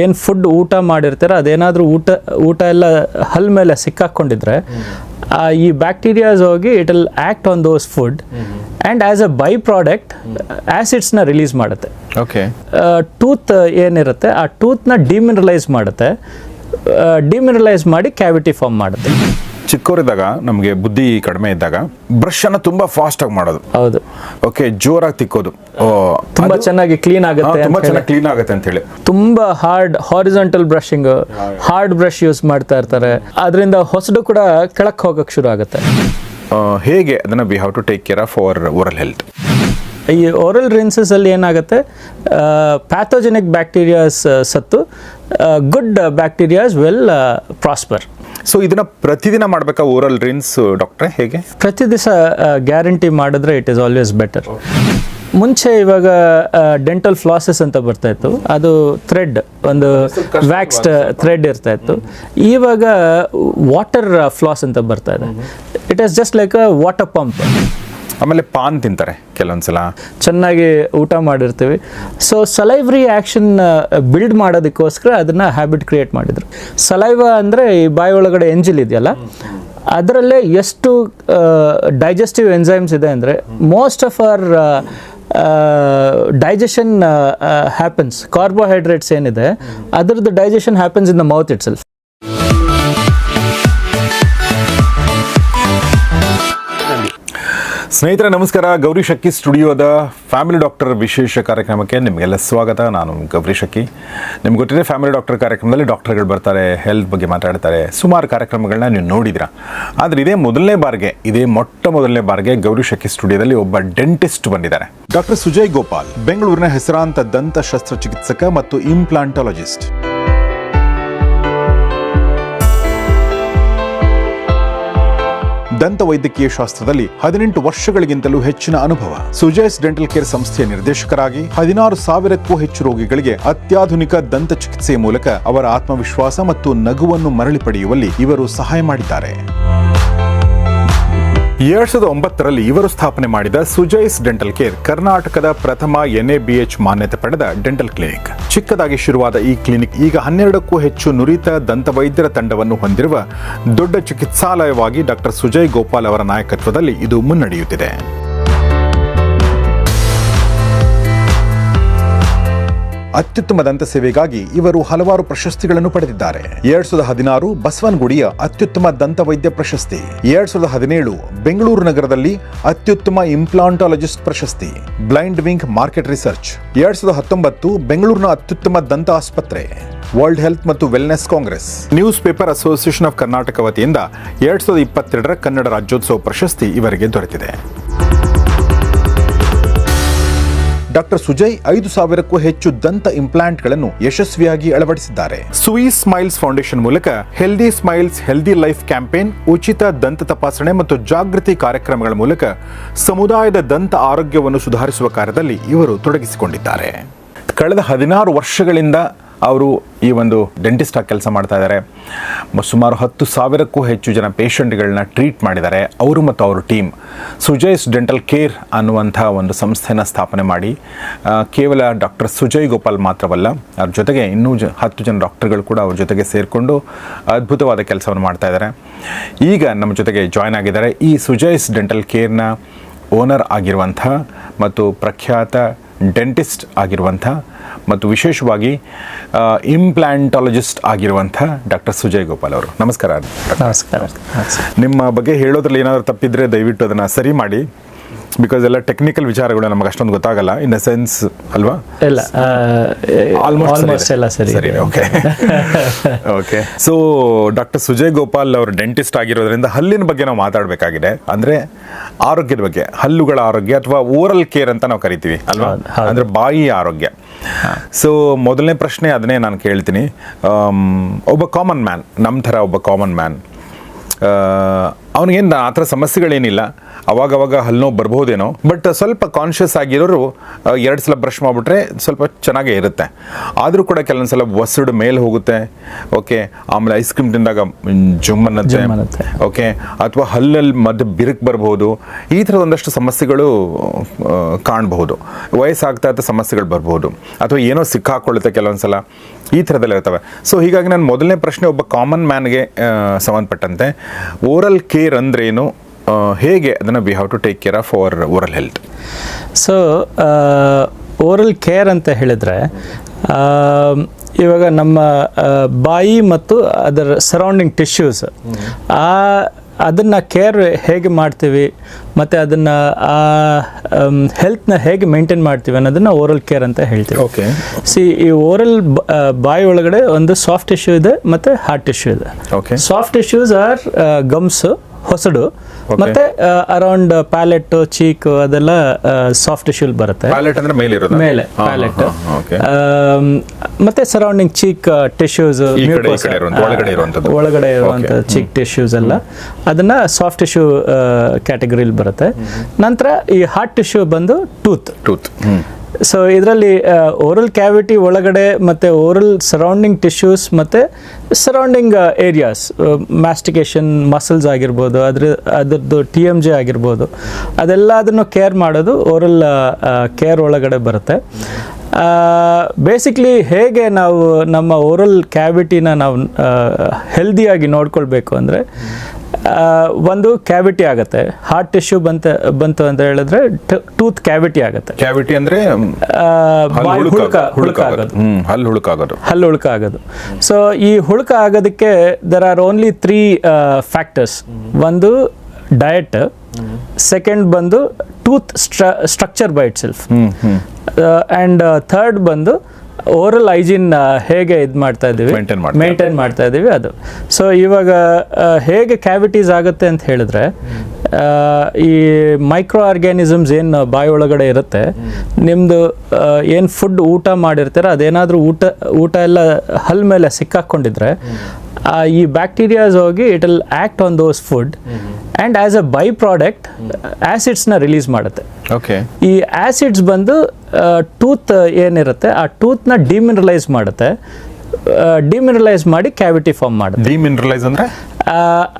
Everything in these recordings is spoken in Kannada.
ಏನು ಫುಡ್ ಊಟ ಮಾಡಿರ್ತಾರೆ ಅದೇನಾದರೂ ಊಟ ಊಟ ಎಲ್ಲ ಹಲ್ ಮೇಲೆ ಸಿಕ್ಕಾಕ್ಕೊಂಡಿದ್ರೆ ಈ ಬ್ಯಾಕ್ಟೀರಿಯಾಸ್ ಹೋಗಿ it will act on those food and as a by product ಆ್ಯಸಿಡ್ಸ್ನ release ಮಾಡುತ್ತೆ. ಓಕೆ ಟೂತ್ ಏನಿರುತ್ತೆ ಆ ಟೂತ್ನ ಡಿಮಿನರಲೈಸ್ ಮಾಡುತ್ತೆ. ಡಿಮಿನರಲೈಸ್ ಮಾಡಿ ಕ್ಯಾವಿಟಿ ಫಾರ್ಮ್ ಮಾಡುತ್ತೆ. ಚಿಕ್ಕವರಿದ್ದಾಗ ನಮಗೆ ಬುದ್ಧಿ ಕಡಿಮೆ ಇದ್ದಾಗ ಬ್ರಷ್ ಅನ್ನ ತುಂಬಾ ಫಾಸ್ಟ್ ಆಗಿ ಮಾಡೋದು. ಹೌದು. ಓಕೆ ಜೋರಾಗಿ ತಿಕ್ಕೋದು. ತುಂಬಾ ಚೆನ್ನಾಗಿ ಕ್ಲೀನ್ ಆಗುತ್ತೆ ತುಂಬಾ ಚೆನ್ನಾಗಿ ಕ್ಲೀನ್ ಆಗುತ್ತೆ ಅಂತ ಹೇಳಿ. ತುಂಬಾ hard horizontal brushing hard brush use ಮಾಡ್ತಾ ಇರ್ತಾರೆ. ಅದರಿಂದ ಹೊಸಡು ಕೂಡ ಕೆಳಕ್ಕೆ ಹೋಗಕ್ಕೆ ಶುರು ಆಗುತ್ತೆ. ಹೇಗೆ ಅದನ್ನ we have to take care of our oral health ಈ ಓರಲ್ ರಿನ್ಸಸ್ ಅಲ್ಲಿ ಏನಾಗುತ್ತೆ? ಪ್ಯಾಥೋಜೆನಿಕ್ ಬ್ಯಾಕ್ಟೀರಿಯಾಸ್ ಸತ್ತು good bacterias well prosper so ಇದನ್ನ ಪ್ರತಿದಿನ ಮಾಡ್ಬೇಕಾ ಓರಲ್ ರಿನ್ಸ್ ಡಾಕ್ಟ್ರೆ ಹೇಗೆ? ಪ್ರತಿ ದಿವಸ ಗ್ಯಾರಂಟಿ ಮಾಡಿದ್ರೆ ಇಟ್ ಈಸ್ ಆಲ್ವೇಸ್ ಬೆಟರ್ ಮುಂಚೆ ಇವಾಗ ಡೆಂಟಲ್ ಫ್ಲಾಸಸ್ ಅಂತ ಬರ್ತಾ ಇತ್ತು. ಅದು ಥ್ರೆಡ್ ಒಂದು ವ್ಯಾಕ್ಸ್ಡ್ ಥ್ರೆಡ್ ಇರ್ತಾ ಇತ್ತು. ಇವಾಗ ವಾಟರ್ ಫ್ಲಾಸ್ ಅಂತ ಬರ್ತಾ ಇದೆ. It is just like water pump ಆಮೇಲೆ ಪಾನ್ ತಿಂತಾರೆ ಕೆಲವೊಂದ್ಸಲ. ಚೆನ್ನಾಗಿ ಊಟ ಮಾಡಿರ್ತೀವಿ. ಸೊ ಸಲೈವ್ರಿ ಆ್ಯಕ್ಷನ್ ಬಿಲ್ಡ್ ಮಾಡೋದಕ್ಕೋಸ್ಕರ ಅದನ್ನು ಹ್ಯಾಬಿಟ್ ಕ್ರಿಯೇಟ್ ಮಾಡಿದರು. ಸಲೈವ ಅಂದರೆ ಈ ಬಾಯಿ ಒಳಗಡೆ ಎಂಜಿಲ್ ಇದೆಯಲ್ಲ, ಅದರಲ್ಲೇ ಎಷ್ಟು ಡೈಜೆಸ್ಟಿವ್ ಎಂಜೈಮ್ಸ್ ಇದೆ ಅಂದರೆ most of our digestion happens carbohydrates ಏನಿದೆ, ಅದರದ್ದು digestion happens in the mouth itself ಸ್ನೇಹಿತರೆ, ನಮಸ್ಕಾರ. ಗೌರಿ ಶಕ್ಕಿ ಸ್ಟುಡಿಯೋದ ಫ್ಯಾಮಿಲಿ ಡಾಕ್ಟರ್ ವಿಶೇಷ ಕಾರ್ಯಕ್ರಮಕ್ಕೆ ನಿಮಗೆಲ್ಲ ಸ್ವಾಗತ. ನಾನು ಗೌರಿ ಶಕ್ಕಿ ನಿಮ್ಗೆ ಗೊತ್ತಿದೆ, ಫ್ಯಾಮಿಲಿ ಡಾಕ್ಟರ್ ಕಾರ್ಯಕ್ರಮದಲ್ಲಿ ಡಾಕ್ಟರ್ಗಳು ಬರ್ತಾರೆ, ಹೆಲ್ತ್ ಬಗ್ಗೆ ಮಾತಾಡ್ತಾರೆ, ಸುಮಾರು ಕಾರ್ಯಕ್ರಮಗಳನ್ನ ನೀವು ನೋಡಿದಿರ. ಆದರೆ ಇದೇ ಮೊದಲನೇ ಬಾರಿಗೆ, ಇದೇ ಮೊಟ್ಟ ಮೊದಲನೇ ಬಾರಿಗೆ ಗೌರಿ ಶಕ್ಕಿ ಸ್ಟುಡಿಯೋದಲ್ಲಿ ಒಬ್ಬ ಡೆಂಟಿಸ್ಟ್ ಬಂದಿದ್ದಾರೆ. ಡಾಕ್ಟರ್ ಸುಜಯ್ ಗೋಪಾಲ್, ಬೆಂಗಳೂರಿನ ಹೆಸರಾಂತ ದಂತ ಶಸ್ತ್ರಚಿಕಿತ್ಸಕ ಮತ್ತು ಇಂಪ್ಲಾಂಟಾಲಜಿಸ್ಟ್ ದಂತ ವೈದ್ಯಕೀಯ ಶಾಸ್ತ್ರದಲ್ಲಿ ಹದಿನೆಂಟು ವರ್ಷಗಳಿಗಿಂತಲೂ ಹೆಚ್ಚಿನ ಅನುಭವ. ಸುಜಯ್ಸ್ ಡೆಂಟಲ್ ಕೇರ್ ಸಂಸ್ಥೆಯ ನಿರ್ದೇಶಕರಾಗಿ ಹದಿನಾರು ಸಾವಿರಕ್ಕೂ ಹೆಚ್ಚು ರೋಗಿಗಳಿಗೆ ಅತ್ಯಾಧುನಿಕ ದಂತ ಚಿಕಿತ್ಸೆಯ ಮೂಲಕ ಅವರ ಆತ್ಮವಿಶ್ವಾಸ ಮತ್ತು ನಗುವನ್ನು ಮರಳಿ ಪಡೆಯುವಲ್ಲಿ ಇವರು ಸಹಾಯ ಮಾಡಿದ್ದಾರೆ. ಎರಡ್ ಸಾವಿರದ ಒಂಬತ್ತರಲ್ಲಿ ಇವರು ಸ್ಥಾಪನೆ ಮಾಡಿದ ಸುಜೈಸ್ ಡೆಂಟಲ್ ಕೇರ್, ಕರ್ನಾಟಕದ ಪ್ರಥಮ ಎನ್ಎಬಿಎಚ್ ಮಾನ್ಯತೆ ಪಡೆದ ಡೆಂಟಲ್ ಕ್ಲಿನಿಕ್. ಚಿಕ್ಕದಾಗಿ ಶುರುವಾದ ಈ ಕ್ಲಿನಿಕ್ ಈಗ ಹನ್ನೆರಡಕ್ಕೂ ಹೆಚ್ಚು ನುರಿತ ದಂತ ವೈದ್ಯರ ತಂಡವನ್ನು ಹೊಂದಿರುವ ದೊಡ್ಡ ಚಿಕಿತ್ಸಾಲಯವಾಗಿ ಡಾಕ್ಟರ್ ಸುಜಯ್ ಗೋಪಾಲ್ ಅವರ ನಾಯಕತ್ವದಲ್ಲಿ ಇದು ಮುನ್ನಡೆಯುತ್ತಿದೆ. ಅತ್ಯುತ್ತಮ ದಂತ ಸೇವೆಗಾಗಿ ಇವರು ಹಲವಾರು ಪ್ರಶಸ್ತಿಗಳನ್ನು ಪಡೆದಿದ್ದಾರೆ. ಎರಡ್ ಸಾವಿರದ ಹದಿನಾರು ಬಸವನಗುಡಿಯ ಅತ್ಯುತ್ತಮ ದಂತ ವೈದ್ಯ ಪ್ರಶಸ್ತಿ. ಎರಡ್ ಸಾವಿರದ ಹದಿನೇಳು ಬೆಂಗಳೂರು ನಗರದಲ್ಲಿ ಅತ್ಯುತ್ತಮ ಇಂಪ್ಲಾಂಟಾಲಜಿಸ್ಟ್ ಪ್ರಶಸ್ತಿ. Blind wing market research. ಎರಡ್ ಸಾವಿರದ ಹತ್ತೊಂಬತ್ತು ಬೆಂಗಳೂರಿನ ಅತ್ಯುತ್ತಮ ದಂತ ಆಸ್ಪತ್ರೆ. ವರ್ಲ್ಡ್ ಹೆಲ್ತ್ ಮತ್ತು wellness congress. News association of Karnataka ವತಿಯಿಂದ ಎರಡ್ ಸಾವಿರದ ಇಪ್ಪತ್ತೆರಡರ ಕನ್ನಡ ರಾಜ್ಯೋತ್ಸವ ಪ್ರಶಸ್ತಿ ಇವರಿಗೆ ದೊರೆತಿದೆ. ಡಾಕ್ಟರ್ ಸುಜಯ್ ಐದು ಸಾವಿರಕ್ಕೂ ಹೆಚ್ಚು ದಂತ ಇಂಪ್ಲಾಂಟ್ಗಳನ್ನು ಯಶಸ್ವಿಯಾಗಿ ಅಳವಡಿಸಿದ್ದಾರೆ. ಸುಯಿ ಸ್ಮೈಲ್ಸ್ ಫೌಂಡೇಶನ್ ಮೂಲಕ healthy smiles healthy life campaign ಉಚಿತ ದಂತ ತಪಾಸಣೆ ಮತ್ತು ಜಾಗೃತಿ ಕಾರ್ಯಕ್ರಮಗಳ ಮೂಲಕ ಸಮುದಾಯದ ದಂತ ಆರೋಗ್ಯವನ್ನು ಸುಧಾರಿಸುವ ಕಾರ್ಯದಲ್ಲಿ ಇವರು ತೊಡಗಿಸಿಕೊಂಡಿದ್ದಾರೆ. ಕಳೆದ ಹದಿನಾರು ವರ್ಷಗಳಿಂದ ಅವರು ಈ ಒಂದು ಡೆಂಟಿಸ್ಟ್ ಆಗಿ ಕೆಲಸ ಮಾಡ್ತಾ ಇದ್ದಾರೆ ಸುಮಾರು ಹತ್ತು ಸಾವಿರಕ್ಕೂ ಹೆಚ್ಚು ಜನ ಪೇಷಂಟ್ಗಳನ್ನ ಟ್ರೀಟ್ ಮಾಡಿದ್ದಾರೆ, ಅವರು ಮತ್ತು ಅವರ ಟೀಮ್ ಸುಜಯ್ಸ್ ಡೆಂಟಲ್ ಕೇರ್ ಅನ್ನುವಂಥ ಒಂದು ಸಂಸ್ಥೆನ ಸ್ಥಾಪನೆ ಮಾಡಿ. ಕೇವಲ ಡಾಕ್ಟರ್ ಸುಜಯ್ ಗೋಪಾಲ್ ಮಾತ್ರವಲ್ಲ, ಅವ್ರ ಜೊತೆಗೆ ಇನ್ನೂ ಜ, ಹತ್ತು ಜನ ಡಾಕ್ಟರ್ಗಳು ಕೂಡ ಅವ್ರ ಜೊತೆಗೆ ಸೇರಿಕೊಂಡು ಅದ್ಭುತವಾದ ಕೆಲಸವನ್ನು ಮಾಡ್ತಾ ಇದ್ದಾರೆ ಈಗ ನಮ್ಮ ಜೊತೆಗೆ ಜಾಯ್ನ್ ಆಗಿದ್ದಾರೆ ಈ ಸುಜಯ್ಸ್ ಡೆಂಟಲ್ ಕೇರ್ನ ಓನರ್ ಆಗಿರುವಂಥ ಮತ್ತು ಪ್ರಖ್ಯಾತ ಡೆಂಟಿಸ್ಟ್ ಆಗಿರುವಂಥ ಮತ್ತು ವಿಶೇಷವಾಗಿ ಇಂಪ್ಲಾಂಟಾಲಜಿಸ್ಟ್ ಆಗಿರುವಂಥ ಡಾಕ್ಟರ್ ಸುಜಯ್ ಗೋಪಾಲ್ ಅವರು. ನಮಸ್ಕಾರ. ನಮಸ್ಕಾರ. ನಿಮ್ಮ ಬಗ್ಗೆ ಹೇಳೋದ್ರಲ್ಲಿ ಏನಾದರೂ ತಪ್ಪಿದ್ರೆ ದಯವಿಟ್ಟು ಅದನ್ನು ಸರಿ ಮಾಡಿ ಬಿಕಾಸ್ ಎಲ್ಲ ಟೆಕ್ನಿಕಲ್ ವಿಚಾರಗಳು ನಮಗೆ ಅಷ್ಟೊಂದು ಗೊತ್ತಾಗಲ್ಲ ಇನ್ ದ ಸೆನ್ಸ್ ಅಲ್ವಾ? ಇಲ್ಲ ಆಲ್ಮೋಸ್ಟ್ ಆಲ್ಮೋಸ್ಟ್ ಎಲ್ಲ ಸರಿ ಸರಿ okay okay so doctor Sujay Gopal ಅವರು ಡೆಂಟಿಸ್ಟ್ ಆಗಿರೋದ್ರಿಂದ ಹಲ್ಲಿನ ಬಗ್ಗೆ ನಾವು ಮಾತಾಡಬೇಕಾಗಿದೆ. ಅಂದ್ರೆ ಆರೋಗ್ಯದ ಬಗ್ಗೆ ಹಲ್ಲುಗಳ ಆರೋಗ್ಯ ಅಥವಾ ಓರಲ್ ಕೇರ್ ಅಂತ ನಾವು ಕರಿತೀವಿ ಅಲ್ವಾ. ಅಂದ್ರೆ ಬಾಯಿ ಆರೋಗ್ಯ. ಸೊ ಮೊದಲನೇ ಪ್ರಶ್ನೆ ಅದನ್ನೇ ನಾನು ಕೇಳ್ತೀನಿ. ಒಬ್ಬ ಕಾಮನ್ ಮ್ಯಾನ್ ನಮ್ಮ ಥರ ಒಬ್ಬ ಕಾಮನ್ ಮ್ಯಾನ್ ಅವನಿಗೇನು, ಆ ಥರ ಸಮಸ್ಯೆಗಳೇನಿಲ್ಲ. ಅವಾಗ ಅವಾಗ ಹಲ್ಲು ಬರ್ಬೋದೇನೋ ಬಟ್ ಸ್ವಲ್ಪ ಕಾನ್ಷಿಯಸ್ ಆಗಿರೋರು ಎರಡು ಸಲ ಬ್ರಷ್ ಮಾಡಿಬಿಟ್ರೆ ಸ್ವಲ್ಪ ಚೆನ್ನಾಗೇ ಇರುತ್ತೆ. ಆದರೂ ಕೂಡ ಕೆಲವೊಂದು ಸಲ ಒಸಡು ಮೇಲೆ ಹೋಗುತ್ತೆ ಓಕೆ ಆಮೇಲೆ ಐಸ್ ಕ್ರೀಮ್ ತಿಂದಾಗ ಜುಮ್ ಅನ್ನತ್ತೆ ಓಕೆ ಅಥವಾ ಹಲ್ಲಲ್ಲಿ ಮದ್ದು ಬಿರುಕು ಬರ್ಬೋದು ಈ ಥರದ ಒಂದಷ್ಟು ಸಮಸ್ಯೆಗಳು ಕಾಣಬಹುದು. ವಯಸ್ಸಾಗ್ತಾ ಇದ್ದ ಸಮಸ್ಯೆಗಳು ಬರ್ಬೋದು ಅಥವಾ ಏನೋ ಸಿಕ್ಕಾಕೊಳ್ಳುತ್ತೆ ಕೆಲವೊಂದು ಸಲ. ಈ ಥರದಲ್ಲಿ ಇರ್ತವೆ. ಸೊ ಹೀಗಾಗಿ ನಾನು ಮೊದಲನೇ ಪ್ರಶ್ನೆ ಒಬ್ಬ ಕಾಮನ್ ಮ್ಯಾನ್ಗೆ ಸಂಬಂಧಪಟ್ಟಂತೆ ಓರಲ್ ಕೇರ್ ಅಂದ್ರೇನು? ಹೇಗೆ ಅದನ್ನು we have to take care of our oral health so oral care ಅಂತ ಹೇಳಿದರೆ ಇವಾಗ ನಮ್ಮ ಬಾಯಿ ಮತ್ತು ಅದರ ಸರೌಂಡಿಂಗ್ ಟಿಶ್ಯೂಸ್ ಆ ಅದನ್ನು ಕೇರ್ ಹೇಗೆ ಮಾಡ್ತೀವಿ ಮತ್ತು ಅದನ್ನು ಆ ಹೆಲ್ತ್ನ ಹೇಗೆ ಮೇಂಟೈನ್ ಮಾಡ್ತೀವಿ ಅನ್ನೋದನ್ನು ಓರಲ್ ಕೇರ್ ಅಂತ ಹೇಳ್ತೀವಿ. ಓಕೆ ಸಿ ಈ ಓರಲ್ ಬಾಯಿ ಒಳಗಡೆ ಒಂದು ಸಾಫ್ಟ್ ಟಿಶ್ಯೂ ಇದೆ ಮತ್ತು ಹಾರ್ಡ್ ಟಿಶ್ಯೂ ಇದೆ. Okay soft tissues are gums ಹೊಸಡು. ಮತ್ತೆ ಅರೌಂಡ್ ಪ್ಯಾಲೆಟ್ ಚೀಕ್ ಅದೆಲ್ಲ ಸಾಫ್ಟ್ ಶೂಲ್ ಬರುತ್ತೆ. ಮೇಲೆ ಪ್ಯಾಲೆಟ್ ಮತ್ತೆ ಸರೌಂಡಿಂಗ್ ಚೀಕ್ ಟಿಶ್ಯೂಸ್ ಒಳಗಡೆ ಇರುವಂತ ಚೀಕ್ ಟಿಶ್ಯೂಸ್ ಎಲ್ಲ. ಅದನ್ನ ಸಾಫ್ಟ್ ಟಿಶ್ಯೂ ಕ್ಯಾಟಗರಿಲಿ ಬರುತ್ತೆ. ನಂತರ ಈ ಹಾರ್ಟ್ ಟಿಶ್ಯೂ ಬಂದು ಟೂತ್ ಟೂತ್ ಸೊ ಇದರಲ್ಲಿ ಓರಲ್ ಕ್ಯಾವಿಟಿ ಒಳಗಡೆ ಮತ್ತು ಓರಲ್ ಸರೌಂಡಿಂಗ್ ಟಿಶ್ಯೂಸ್ ಮತ್ತು ಸರೌಂಡಿಂಗ್ ಏರಿಯಾಸ್ ಮ್ಯಾಸ್ಟಿಕೇಷನ್ ಮಸಲ್ಸ್ ಆಗಿರ್ಬೋದು, ಅದ್ರ, ಅದರದ್ದು ಟಿ ಎಂ ಜೆ ಆಗಿರ್ಬೋದು ಅದೆಲ್ಲ ಅದನ್ನು ಕೇರ್ ಮಾಡೋದು ಓರಲ್ ಕೇರ್ ಒಳಗಡೆ ಬರುತ್ತೆ. ಬೇಸಿಕ್ಲಿ ಹೇಗೆ ನಾವು ನಮ್ಮ ಓರಲ್ ಕ್ಯಾವಿಟಿನ ನಾವು ಹೆಲ್ದಿಯಾಗಿ ನೋಡ್ಕೊಳ್ಬೇಕು ಅಂದರೆ ಒಂದು ಕ್ಯಾವಿಟಿ ಆಗುತ್ತೆ. ಹಾರ್ಟ್ ಟಿಶ್ಯೂ ಬಂತ ಬಂತು ಅಂತ ಹೇಳಿದ್ರೆ ಟೂತ್ ಕ್ಯಾವಿಟಿ ಆಗುತ್ತೆ. ಕ್ಯಾವಿಟಿ ಅಂದ್ರೆ ಹುಳುಕ ಹುಳುಕ ಹುಳುಕ ಆಗೋದು. ಹಲ್ಲು ಹುಳುಕಾಗೋದು ಹಲ್ಲು ಹುಳುಕ ಆಗೋದು. ಸೊ ಈ ಹುಳುಕ ಆಗೋದಕ್ಕೆ there are only three factors ಒಂದು ಡಯಟ್ ಸೆಕೆಂಡ್ ಬಂದು tooth structure by itself and third ಬಂದು ಓರಲ್ ಹೈಜಿನ್ ಹೇಗೆ ಇದು ಮಾಡ್ತಾ ಇದ್ದೀವಿ? ಮೇಂಟೈನ್ ಮಾಡ್ತಾ ಇದ್ದೀವಿ. ಅದು. ಸೊ ಇವಾಗ ಹೇಗೆ ಕ್ಯಾವಿಟೀಸ್ ಆಗುತ್ತೆ ಅಂತ ಹೇಳಿದ್ರೆ ಈ ಮೈಕ್ರೋ ಆರ್ಗ್ಯಾನಿಸಮ್ಸ್ ಏನು ಬಾಯಿ ಒಳಗಡೆ ಇರುತ್ತೆ ನಿಮ್ಮದು ಏನು ಫುಡ್ ಊಟ ಮಾಡಿರ್ತೀರ ಅದೇನಾದರೂ ಊಟ ಊಟ ಎಲ್ಲ ಹಲ್ ಮೇಲೆ ಸಿಕ್ಕಾಕೊಂಡಿದ್ರೆ ಆ, ಈ ಬ್ಯಾಕ್ಟೀರಿಯಾಸ್ ಹೋಗಿ it will act on those food and as a by product ಆ್ಯಸಿಡ್ಸ್ನ release ಮಾಡುತ್ತೆ. ಓಕೆ ಈ ಆ್ಯಸಿಡ್ಸ್ ಬಂದು ಟೂತ್ ಏನಿರುತ್ತೆ ಆ ಟೂತ್ನ ಡಿಮಿನರಲೈಸ್ ಮಾಡುತ್ತೆ. ಡಿಮಿನರಲೈಸ್ ಮಾಡಿ ಕ್ಯಾವಿಟಿ ಫಾರ್ಮ್ ಮಾಡುತ್ತೆ. ಡಿಮಿನರಲೈಸ್ ಅಂದ್ರೆ?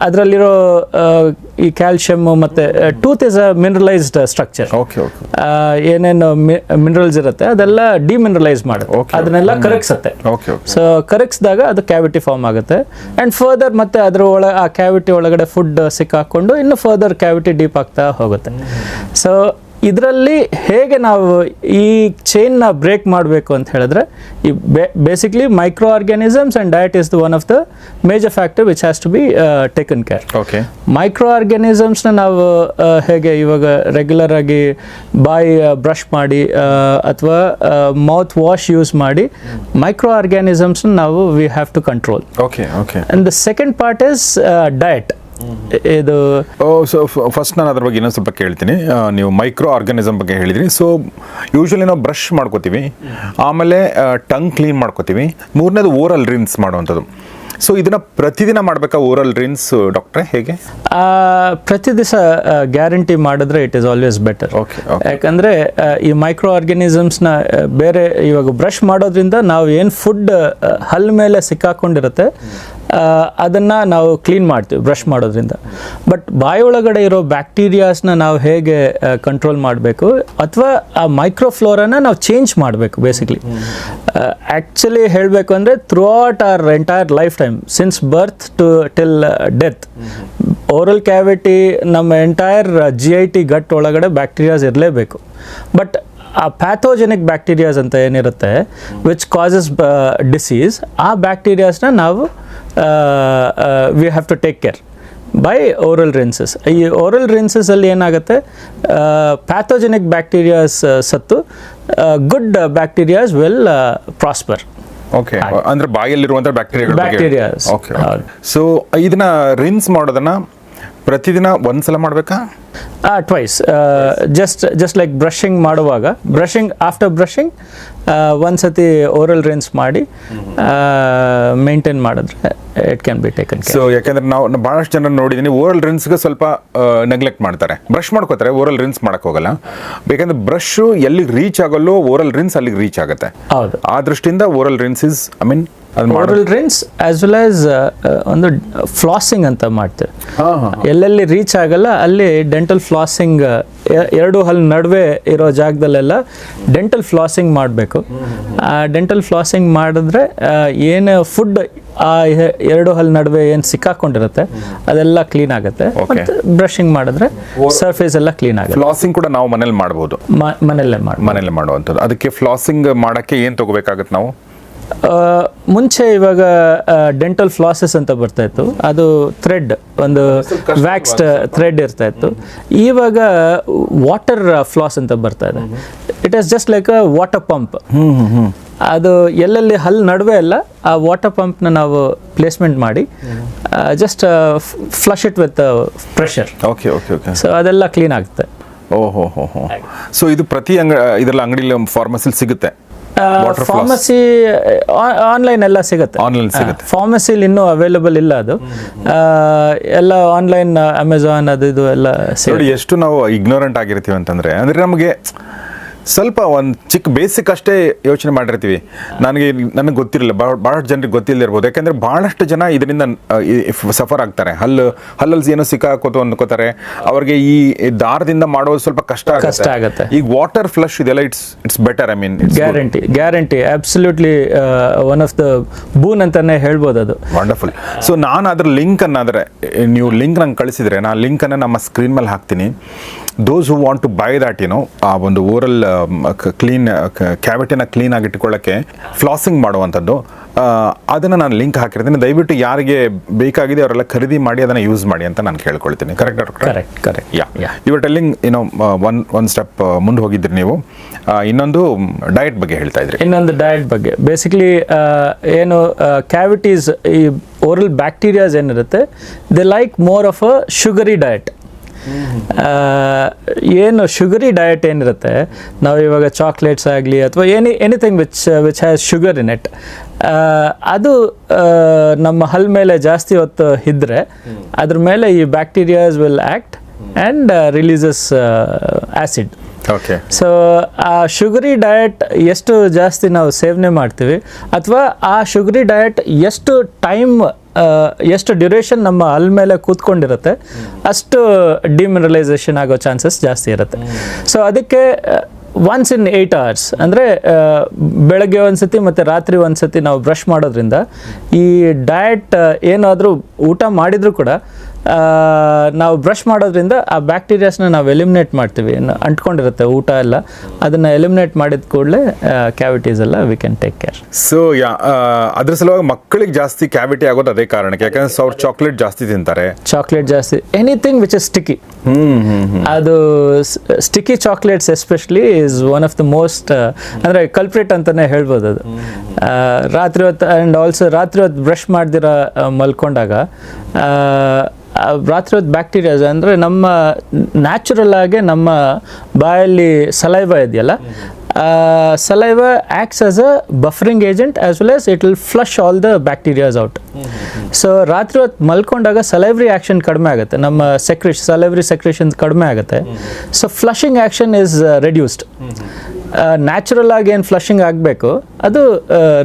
ಅದರಲ್ಲಿರೋ ಈ ಕ್ಯಾಲ್ಶಿಯಮ್ ಮತ್ತು tooth is a mineralized structure. Okay ಏನೇನು ಮಿನರಲ್ಸ್ ಇರುತ್ತೆ ಅದೆಲ್ಲ ಡಿಮಿನರಲೈಸ್ ಮಾಡುತ್ತೆ. ಅದನ್ನೆಲ್ಲ ಕರಗಿಸುತ್ತೆ. ಸೊ ಕರಗಿಸಿದಾಗ ಅದು ಕ್ಯಾವಿಟಿ ಫಾರ್ಮ್ ಆಗುತ್ತೆ. ಆ್ಯಂಡ್ ಫರ್ದರ್ ಮತ್ತೆ ಅದರ ಒಳ ಆ ಕ್ಯಾವಿಟಿ ಒಳಗಡೆ ಫುಡ್ ಸಿಕ್ಕಾಕೊಂಡು ಇನ್ನು ಫರ್ದರ್ ಕ್ಯಾವಿಟಿ ಡೀಪ್ ಆಗ್ತಾ ಹೋಗುತ್ತೆ. ಸೊ ಇದರಲ್ಲಿ ಹೇಗೆ ನಾವು ಈ ಚೈನ್ನ ಬ್ರೇಕ್ ಮಾಡಬೇಕು ಅಂತ ಹೇಳಿದ್ರೆ ಈ basically micro organisms and diet is the one of the major factor which has to be taken care okay micro ಆರ್ಗ್ಯಾನಿಸಮ್ಸ್ನ ನಾವು ಹೇಗೆ ಇವಾಗ ರೆಗ್ಯುಲರ್ ಆಗಿ ಬಾಯಿ ಬ್ರಷ್ ಮಾಡಿ ಅಥವಾ ಮೌತ್ ವಾಶ್ ಯೂಸ್ ಮಾಡಿ ಮೈಕ್ರೋ ಆರ್ಗ್ಯಾನಿಸಮ್ಸ್ನ ನಾವು we have to control okay okay and the second part is diet ಇದು ಸೊ ಫಸ್ಟ್ ನಾನು ಅದ್ರ ಬಗ್ಗೆ ಇನ್ನೊಂದು ಸ್ವಲ್ಪ ಕೇಳ್ತೀನಿ. ನೀವು ಮೈಕ್ರೋ ಆರ್ಗನಿಸಮ್ ಬಗ್ಗೆ ಹೇಳಿದ್ರಿ. ಸೊ ಯೂಶ್ವಲಿ ನಾವು ಬ್ರಷ್ ಮಾಡ್ಕೋತೀವಿ. ಆಮೇಲೆ ಟಂಗ್ ಕ್ಲೀನ್ ಮಾಡ್ಕೋತೀವಿ. ಮೂರನೇದು ಓರಲ್ ರಿನ್ಸ್ ಮಾಡುವಂಥದ್ದು. ಸೊ ಇದನ್ನ ಪ್ರತಿದಿನ ಮಾಡಬೇಕಾ ಓರಲ್ ರಿನ್ಸ್ ಡಾಕ್ಟ್ರೆ ಹೇಗೆ? ಪ್ರತಿ ದಿವಸ ಗ್ಯಾರಂಟಿ ಮಾಡಿದ್ರೆ it is always better okay. ಯಾಕಂದರೆ ಈ ಮೈಕ್ರೋ ಆರ್ಗ್ಯಾನಿಸಮ್ಸ್ನ ಬೇರೆ ಇವಾಗ ಬ್ರಷ್ ಮಾಡೋದ್ರಿಂದ ನಾವು ಏನು ಫುಡ್ ಹಲ್ ಮೇಲೆ ಸಿಕ್ಕಾಕೊಂಡಿರುತ್ತೆ ಅದನ್ನ ನಾವು ಕ್ಲೀನ್ ಮಾಡ್ತೀವಿ ಬ್ರಷ್ ಮಾಡೋದ್ರಿಂದ. ಬಟ್ ಬಾಯಿ ಒಳಗಡೆ ಇರೋ ಬ್ಯಾಕ್ಟೀರಿಯಾಸ್ನ ನಾವು ಹೇಗೆ ಕಂಟ್ರೋಲ್ ಮಾಡಬೇಕು, ಅಥವಾ ಆ ಮೈಕ್ರೋಫ್ಲೋರನ್ನ ನಾವು ಚೇಂಜ್ ಮಾಡಬೇಕು ಬೇಸಿಕ್ಲಿ ಆ್ಯಕ್ಚುಲಿ ಹೇಳಬೇಕು ಅಂದರೆ throughout our entire lifetime since birth to till death oral cavity ನಮ್ಮ entire G I T gut ಒಳಗಡೆ ಬ್ಯಾಕ್ಟೀರಿಯಾಸ್ ಇರಲೇಬೇಕು. ಬಟ್ ಆ ಪ್ಯಾಥೋಜೆನಿಕ್ ಬ್ಯಾಕ್ಟೀರಿಯಾಸ್ ಅಂತ ಏನಿರುತ್ತೆ ವಿಚ್ ಕಾಸಸ್ ಡಿಸೀಸ್ ಆ ಬ್ಯಾಕ್ಟೀರಿಯಾಸ್ನ ನಾವು we have to take care by oral rinses ಈ ಓರಲ್ ರಿನ್ಸಸಲ್ಲಿ ಏನಾಗುತ್ತೆ ಪ್ಯಾಥೋಜೆನಿಕ್ ಬ್ಯಾಕ್ಟೀರಿಯಾಸ್ ಸತ್ತು good bacterias well prosper okay ಅಂದ್ರೆ ಬಾಯಲ್ಲಿರುವಂಥ ಬ್ಯಾಕ್ಟೀರಿಯಾ ಬ್ಯಾಕ್ಟೀರಿಯಾಸ್. ಸೊ ಇದನ್ನ ರಿನ್ಸ್ ಮಾಡೋದನ್ನ ಪ್ರತಿದಿನ ಒಂದ್ಸಲ ಮಾಡಬೇಕಾ? Twice just just like brushing ಮಾಡುವಾಗ. ಬ್ರಷಿಂಗ್ ಆಫ್ಟರ್ ಬ್ರಷಿಂಗ್ ಒಂದ್ಸತಿ ಓರಲ್ ರಿನ್ಸ್ ಮಾಡಿ ಮೇಂಟೈನ್ ಮಾಡಿದ್ರೆ it can be taken so ಯಾಕಂದ್ರೆ ನಾವು ಭಾಳಷ್ಟು ಬಹಳಷ್ಟು ಜನ ನೋಡಿದೀನಿ ಓರಲ್ ರಿನ್ಸ್ಗೆ ಸ್ವಲ್ಪ ನೆಗ್ಲೆಕ್ಟ್ ಮಾಡ್ತಾರೆ. ಬ್ರಷ್ ಮಾಡ್ಕೋತಾರೆ ಓರಲ್ ರಿನ್ಸ್ ಮಾಡಕ್ ಹೋಗಲ್ಲ. ಬೇಕಂದ್ರೆ ಬ್ರಷ್ ಎಲ್ಲಿಗೆ ರೀಚ್ ಆಗಲ್ಲೋ ಓರಲ್ ರಿನ್ಸ್ ಅಲ್ಲಿಗೆ ರೀಚ್ ಆಗುತ್ತೆ. ಹೌದು. ಆ ದೃಷ್ಟಿಯಿಂದ oral rinse is I mean oral rinse as well as ಒಂದು ಫ್ಲಾಸಿಂಗ್ ಅಂತ ಮಾಡ್ತಾರೆ ಎಲ್ಲೆಲ್ಲಿ ರೀಚ್ ಆಗಲ್ಲ ಅಲ್ಲಿ ಡೆಂಟಲ್ ಫ್ಲಾಸಿಂಗ್ ಎರಡು ಹಲ್ ನಡುವೆ ಇರೋ ಜಾಗದಲ್ಲೆಲ್ಲ ಡೆಂಟಲ್ ಫ್ಲಾಸಿಂಗ್ ಮಾಡಬೇಕು. ಆ ಡೆಂಟಲ್ ಫ್ಲಾಸಿಂಗ್ ಮಾಡಿದ್ರೆ ಏನು ಫುಡ್ ಆ ಎರಡು ಹಲ್ ನಡುವೆ ಏನು ಸಿಕ್ಕಾಕೊಂಡಿರುತ್ತೆ ಅದೆಲ್ಲ ಕ್ಲೀನ್ ಆಗುತ್ತೆ. ಮತ್ತು ಬ್ರಷಿಂಗ್ ಮಾಡಿದ್ರೆ ಸರ್ಫೇಸ್ ಎಲ್ಲ ಕ್ಲೀನ್ ಆಗುತ್ತೆ. ಫ್ಲಾಸಿಂಗ್ ಕೂಡ ನಾವು ಮನೇಲಿ ಮಾಡ್ಬೋದು? ಮನೆಯಲ್ಲೇ ಮಾಡಿ ಮನೇಲಿ ಮಾಡುವಂಥದ್ದು. ಅದಕ್ಕೆ ಫ್ಲಾಸಿಂಗ್ ಮಾಡೋಕ್ಕೆ ಏನು ತಗೋಬೇಕಾಗುತ್ತೆ ನಾವು? ಮುಂಚೆ ಇವಾಗ ಡೆಂಟಲ್ ಫ್ಲಾಸಸ್ ಅಂತ ಬರ್ತಾ ಇತ್ತು. ಅದು ಥ್ರೆಡ್ ಒಂದು ವ್ಯಾಕ್ಸ್ಡ್ ಥ್ರೆಡ್ ಇರ್ತಾ ಇತ್ತು. ಇವಾಗ ವಾಟರ್ ಫ್ಲಾಸ್ ಅಂತ ಬರ್ತಾ ಇದೆ. It as just like a water pump ಅದು ಎಲ್ಲೆಲ್ಲಿ ಹಲ್ ನಡುವೆ ಅಲ್ಲ ಆ ವಾಟರ್ ಪಂಪ್ನ ನಾವು ಪ್ಲೇಸ್ಮೆಂಟ್ ಮಾಡಿ just flush it with pressure okay okay okay so ಅದೆಲ್ಲ ಕ್ಲೀನ್ ಆಗುತ್ತೆ ಓಹೋ ಹೋ ಹೋ ಸೊ ಇದು ಪ್ರತಿ ಅಂಗ ಇದರಲ್ಲಿ ಅಂಗಡಿಲಿ ಫಾರ್ಮಸಿಲ್ ಸಿಗುತ್ತೆ. ಫಾರ್ಮಸಿ ಆನ್ಲೈನ್ ಎಲ್ಲ ಸಿಗುತ್ತೆ. ಆನ್ಲೈನ್ ಸಿಗುತ್ತೆ. ಫಾರ್ಮಸಿಲಿ ಇನ್ನೂ ಅವೈಲೇಬಲ್ ಇಲ್ಲ ಅದು. ಎಲ್ಲ ಆನ್ಲೈನ್ ಅಮೆಝಾನ್ ಅದು ಇದು ಎಲ್ಲ ಎಷ್ಟು ನಾವು ಇಗ್ನೋರೆಂಟ್ ಆಗಿರ್ತೀವಿ ಅಂತಂದ್ರೆ ಅಂದ್ರೆ ನಮಗೆ ಸ್ವಲ್ಪ ಒಂದು ಚಿಕ್ಕ ಬೇಸಿಕ್ ಅಷ್ಟೇ ಯೋಚನೆ ಮಾಡಿರ್ತೀವಿ. ನನಗೆ ನನಗೆ ಗೊತ್ತಿರಲಿಲ್ಲ ಭಾಳಷ್ಟು ಜನರಿಗೆ ಗೊತ್ತಿಲ್ಲದಿರ್ಬೋದು ಯಾಕೆಂದರೆ ಭಾಳಷ್ಟು ಜನ ಇದರಿಂದ ಸಫರ್ ಆಗ್ತಾರೆ. ಹಲ್ಲು ಹಲ್ಲಲ್ಲಿ ಏನೋ ಸಿಕ್ಕಾಕೋತು ಅಂದ್ಕೋತಾರೆ ಅವ್ರಿಗೆ ಈ ದಾರದಿಂದ ಮಾಡೋದು ಸ್ವಲ್ಪ ಕಷ್ಟ ಕಷ್ಟ ಆಗುತ್ತೆ. ಈಗ ವಾಟರ್ ಫ್ಲಶ್ ಇದೆಲ್ಲ it's it's better I mean guarantee guarantee absolutely one of the boon ಅಂತಾನೆ ಹೇಳ್ಬೋದು ಅದು. ವಂಡರ್ಫುಲ್ ಸೊ ನಾನು ಅದ್ರ ಲಿಂಕ್ ಆದರೆ ನೀವು ಲಿಂಕ್ ನಂಗೆ ಕಳಿಸಿದ್ರೆ ನಾನು ಲಿಂಕನ್ನು ಅನ್ನ ನಮ್ಮ ಸ್ಕ್ರೀನ್ ಮೇಲೆ ಹಾಕ್ತೀನಿ. Those who want to buy that ಏನೋ ಆ ಒಂದು ಓರಲ್ ಕ್ಲೀನ್ ಕ್ಯಾವಿಟಿನ ಕ್ಲೀನ್ ಆಗಿ ಇಟ್ಕೊಳ್ಳೋಕ್ಕೆ ಫ್ಲಾಸಿಂಗ್ ಮಾಡುವಂಥದ್ದು ಅದನ್ನು ನಾನು ಲಿಂಕ್ ಹಾಕಿರ್ತೀನಿ. ದಯವಿಟ್ಟು ಯಾರಿಗೆ ಬೇಕಾಗಿದೆ ಅವರೆಲ್ಲ ಖರೀದಿ ಮಾಡಿ ಅದನ್ನು ಯೂಸ್ ಮಾಡಿ ಅಂತ ನಾನು ಕೇಳ್ಕೊಳ್ತೀನಿ. Correct doctor correct correct yeah ಇವ ಟೆಲ್ಲಿಂಗ್ ಏನೋ ಒನ್ ಒನ್ ಸ್ಟೆಪ್ ಮುಂದೆ ಹೋಗಿದ್ರಿ ನೀವು. ಇನ್ನೊಂದು ಡಯಟ್ ಬಗ್ಗೆ ಹೇಳ್ತಾ ಇದ್ರಿ. ಇನ್ನೊಂದು ಡಯಟ್ ಬಗ್ಗೆ. ಬೇಸಿಕ್ಲಿ ಏನು ಕ್ಯಾವಿಟೀಸ್ ಈ ಓರಲ್ ಬ್ಯಾಕ್ಟೀರಿಯಾಸ್ ಏನಿರುತ್ತೆ they like more of a sugary diet ಏನು ಶುಗರಿ ಡಯಟ್ ಏನಿರುತ್ತೆ? ನಾವು ಇವಾಗ ಚಾಕ್ಲೇಟ್ಸ್ ಆಗಲಿ ಅಥವಾ any anything which which has sugar in it ಅದು ನಮ್ಮ ಹಲ್ ಮೇಲೆ ಜಾಸ್ತಿ ಹೊತ್ತು ಇದ್ದರೆ ಅದ್ರ ಮೇಲೆ ಈ bacterias will act and releases acid okay so ಆ ಶುಗರಿ ಡಯಟ್ ಎಷ್ಟು ಜಾಸ್ತಿ ನಾವು ಸೇವನೆ ಮಾಡ್ತೀವಿ ಅಥವಾ ಆ ಶುಗರಿ ಡಯಟ್ ಎಷ್ಟು ಟೈಮ್ ಎಷ್ಟು ಡ್ಯೂರೇಷನ್ ನಮ್ಮ ಹಲ್ ಮೇಲೆ ಕೂತ್ಕೊಂಡಿರುತ್ತೆ, ಅಷ್ಟು ಡಿಮಿನರಲೈಸೇಷನ್ ಆಗೋ ಚಾನ್ಸಸ್ ಜಾಸ್ತಿ ಇರುತ್ತೆ. ಸೊ ಅದಕ್ಕೆ ಒನ್ಸ್ ಇನ್ ಏಯ್ಟ್ ಅವರ್ಸ್ ಅಂದರೆ ಬೆಳಗ್ಗೆ ಒಂದ್ಸತಿ ಮತ್ತು ರಾತ್ರಿ ಒಂದ್ಸತಿ ನಾವು ಬ್ರಷ್ ಮಾಡೋದ್ರಿಂದ ಈ ಡಯಟ್ ಏನಾದರೂ ಊಟ ಮಾಡಿದರೂ ಕೂಡ ನಾವು ಬ್ರಷ್ ಮಾಡೋದ್ರಿಂದ ಆ ಬ್ಯಾಕ್ಟೀರಿಯಾಸ್ನ ನಾವು ಎಲಿಮಿನೇಟ್ ಮಾಡ್ತೀವಿ. ಅಂಟ್ಕೊಂಡಿರುತ್ತೆ ಊಟ ಎಲ್ಲ. ಅದನ್ನು ಎಲಿಮಿನೇಟ್ ಮಾಡಿದ ಕೂಡಲೇ ಕ್ಯಾವಿಟೀಸ್ ಎಲ್ಲ we can take care so yeah ಅದ್ರ ಸಲುವಾಗಿ ಮಕ್ಕಳಿಗೆ ಜಾಸ್ತಿ ಕ್ಯಾವಿಟಿ ಆಗೋದು ಅದೇ ಕಾರಣಕ್ಕೆ. ಯಾಕಂದ್ರೆ ಅವ್ರು ಚಾಕ್ಲೇಟ್ ಜಾಸ್ತಿ ತಿಂತಾರೆ. ಚಾಕ್ಲೇಟ್ ಜಾಸ್ತಿ. ಎನಿಥಿಂಗ್ ವಿಚ್ ಇಸ್ ಸ್ಟಿಕ್ಕಿ ಅದು sticky chocolates especially is one of the most ಅಂದರೆ ಕಲ್ಪ್ರೇಟ್ ಅಂತಲೇ ಹೇಳ್ಬೋದು ಅದು. ರಾತ್ರಿ ಹೊತ್ತು ಆ್ಯಂಡ್ ಆಲ್ಸೋ ರಾತ್ರಿ ಹೊತ್ತು ಬ್ರಷ್ ಮಾಡ್ದಿರ ಮಲ್ಕೊಂಡಾಗ ರಾತ್ರಿ ಬ್ಯಾಕ್ಟೀರಿಯಾಸ್ ಅಂದರೆ ನಮ್ಮ ನ್ಯಾಚುರಲ್ ಆಗಿ ನಮ್ಮ ಬಾಯಲ್ಲಿ ಸಲೈವ ಇದೆಯಲ್ಲ saliva acts as a buffering agent as well as it will flush all the bacterias out so ರಾತ್ರಿ ಹೊತ್ತು ಮಲ್ಕೊಂಡಾಗ ಸಲೈವ್ರಿ ಆ್ಯಕ್ಷನ್ ಕಡಿಮೆ ಆಗುತ್ತೆ, ನಮ್ಮ ಸೆಕ್ರೇಷ್ ಸಲೈವ್ರಿ ಸೆಕ್ರೇಷನ್ಸ್ ಕಡಿಮೆ ಆಗುತ್ತೆ. So flushing action is reduced natural ಆಗಿ ಏನು ಫ್ಲಶಿಂಗ್ ಆಗಬೇಕು, ಅದು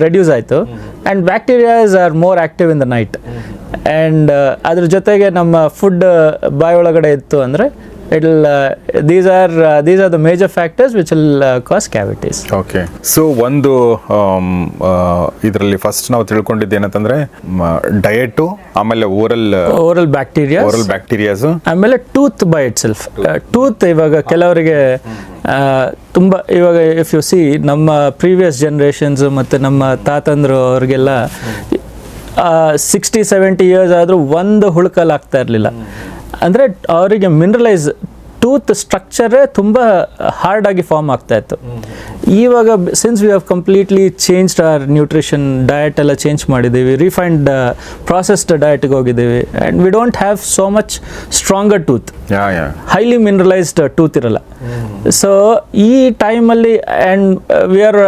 ರೆಡ್ಯೂಸ್ ಆಯಿತು. And bacterias are more active in the night and ಅದ್ರ ಜೊತೆಗೆ ನಮ್ಮ ಫುಡ್ ಬಾಯಿ ಒಳಗಡೆ ಇತ್ತು ಅಂದರೆ it are these are these are the major factors which uh, cause cavities okay so ಒಂದು ಇದರಲ್ಲಿ ಫಸ್ಟ್ ನಾವು ತಿಳ್ಕೊಂಡಿದ್ದು ಏನಂತಂದ್ರೆ ಡಯಟು ಆಮೇಲೆ oral oral bacteria oral bacterias ಆಮೇಲೆ tooth by itself tooth ಇವಾಗ ಕೆಲವರಿಗೆ ಆ, ತುಂಬ ಇವಾಗ ಇಫ್ ಯು ಸಿ ನಮ್ಮ ಪ್ರೀವಿಯಸ್ ಜನ್ರೇಷನ್ಸ್ ಮತ್ತು ನಮ್ಮ ತಾತಂದ್ರು ಅವ್ರಿಗೆಲ್ಲ ಸಿಕ್ಸ್ಟಿ ಸೆವೆಂಟಿ ಇಯರ್ಸ್ ಆದರೂ ಒಂದು ಹುಳುಕಲ್ ಆಗ್ತಾ ಇರಲಿಲ್ಲ. ಅಂದರೆ ಅವರಿಗೆ ಮಿನರಲೈಸ್ ಟೂತ್ ಸ್ಟ್ರಕ್ಚರೇ ತುಂಬ ಹಾರ್ಡ್ ಆಗಿ ಫಾರ್ಮ್ ಆಗ್ತಾ ಇತ್ತು. ಇವಾಗ since we have completely changed our nutrition diet ಎಲ್ಲ ಚೇಂಜ್ ಮಾಡಿದ್ದೀವಿ ರಿಫೈನ್ಡ್ ಪ್ರಾಸೆಸ್ಡ್ ಡಯಟ್ಗೆ ಹೋಗಿದ್ದೀವಿ and we don't have so much stronger tooth highly mineralized tooth ಇರಲ್ಲ. ಸೊ ಈ ಟೈಮಲ್ಲಿ and we are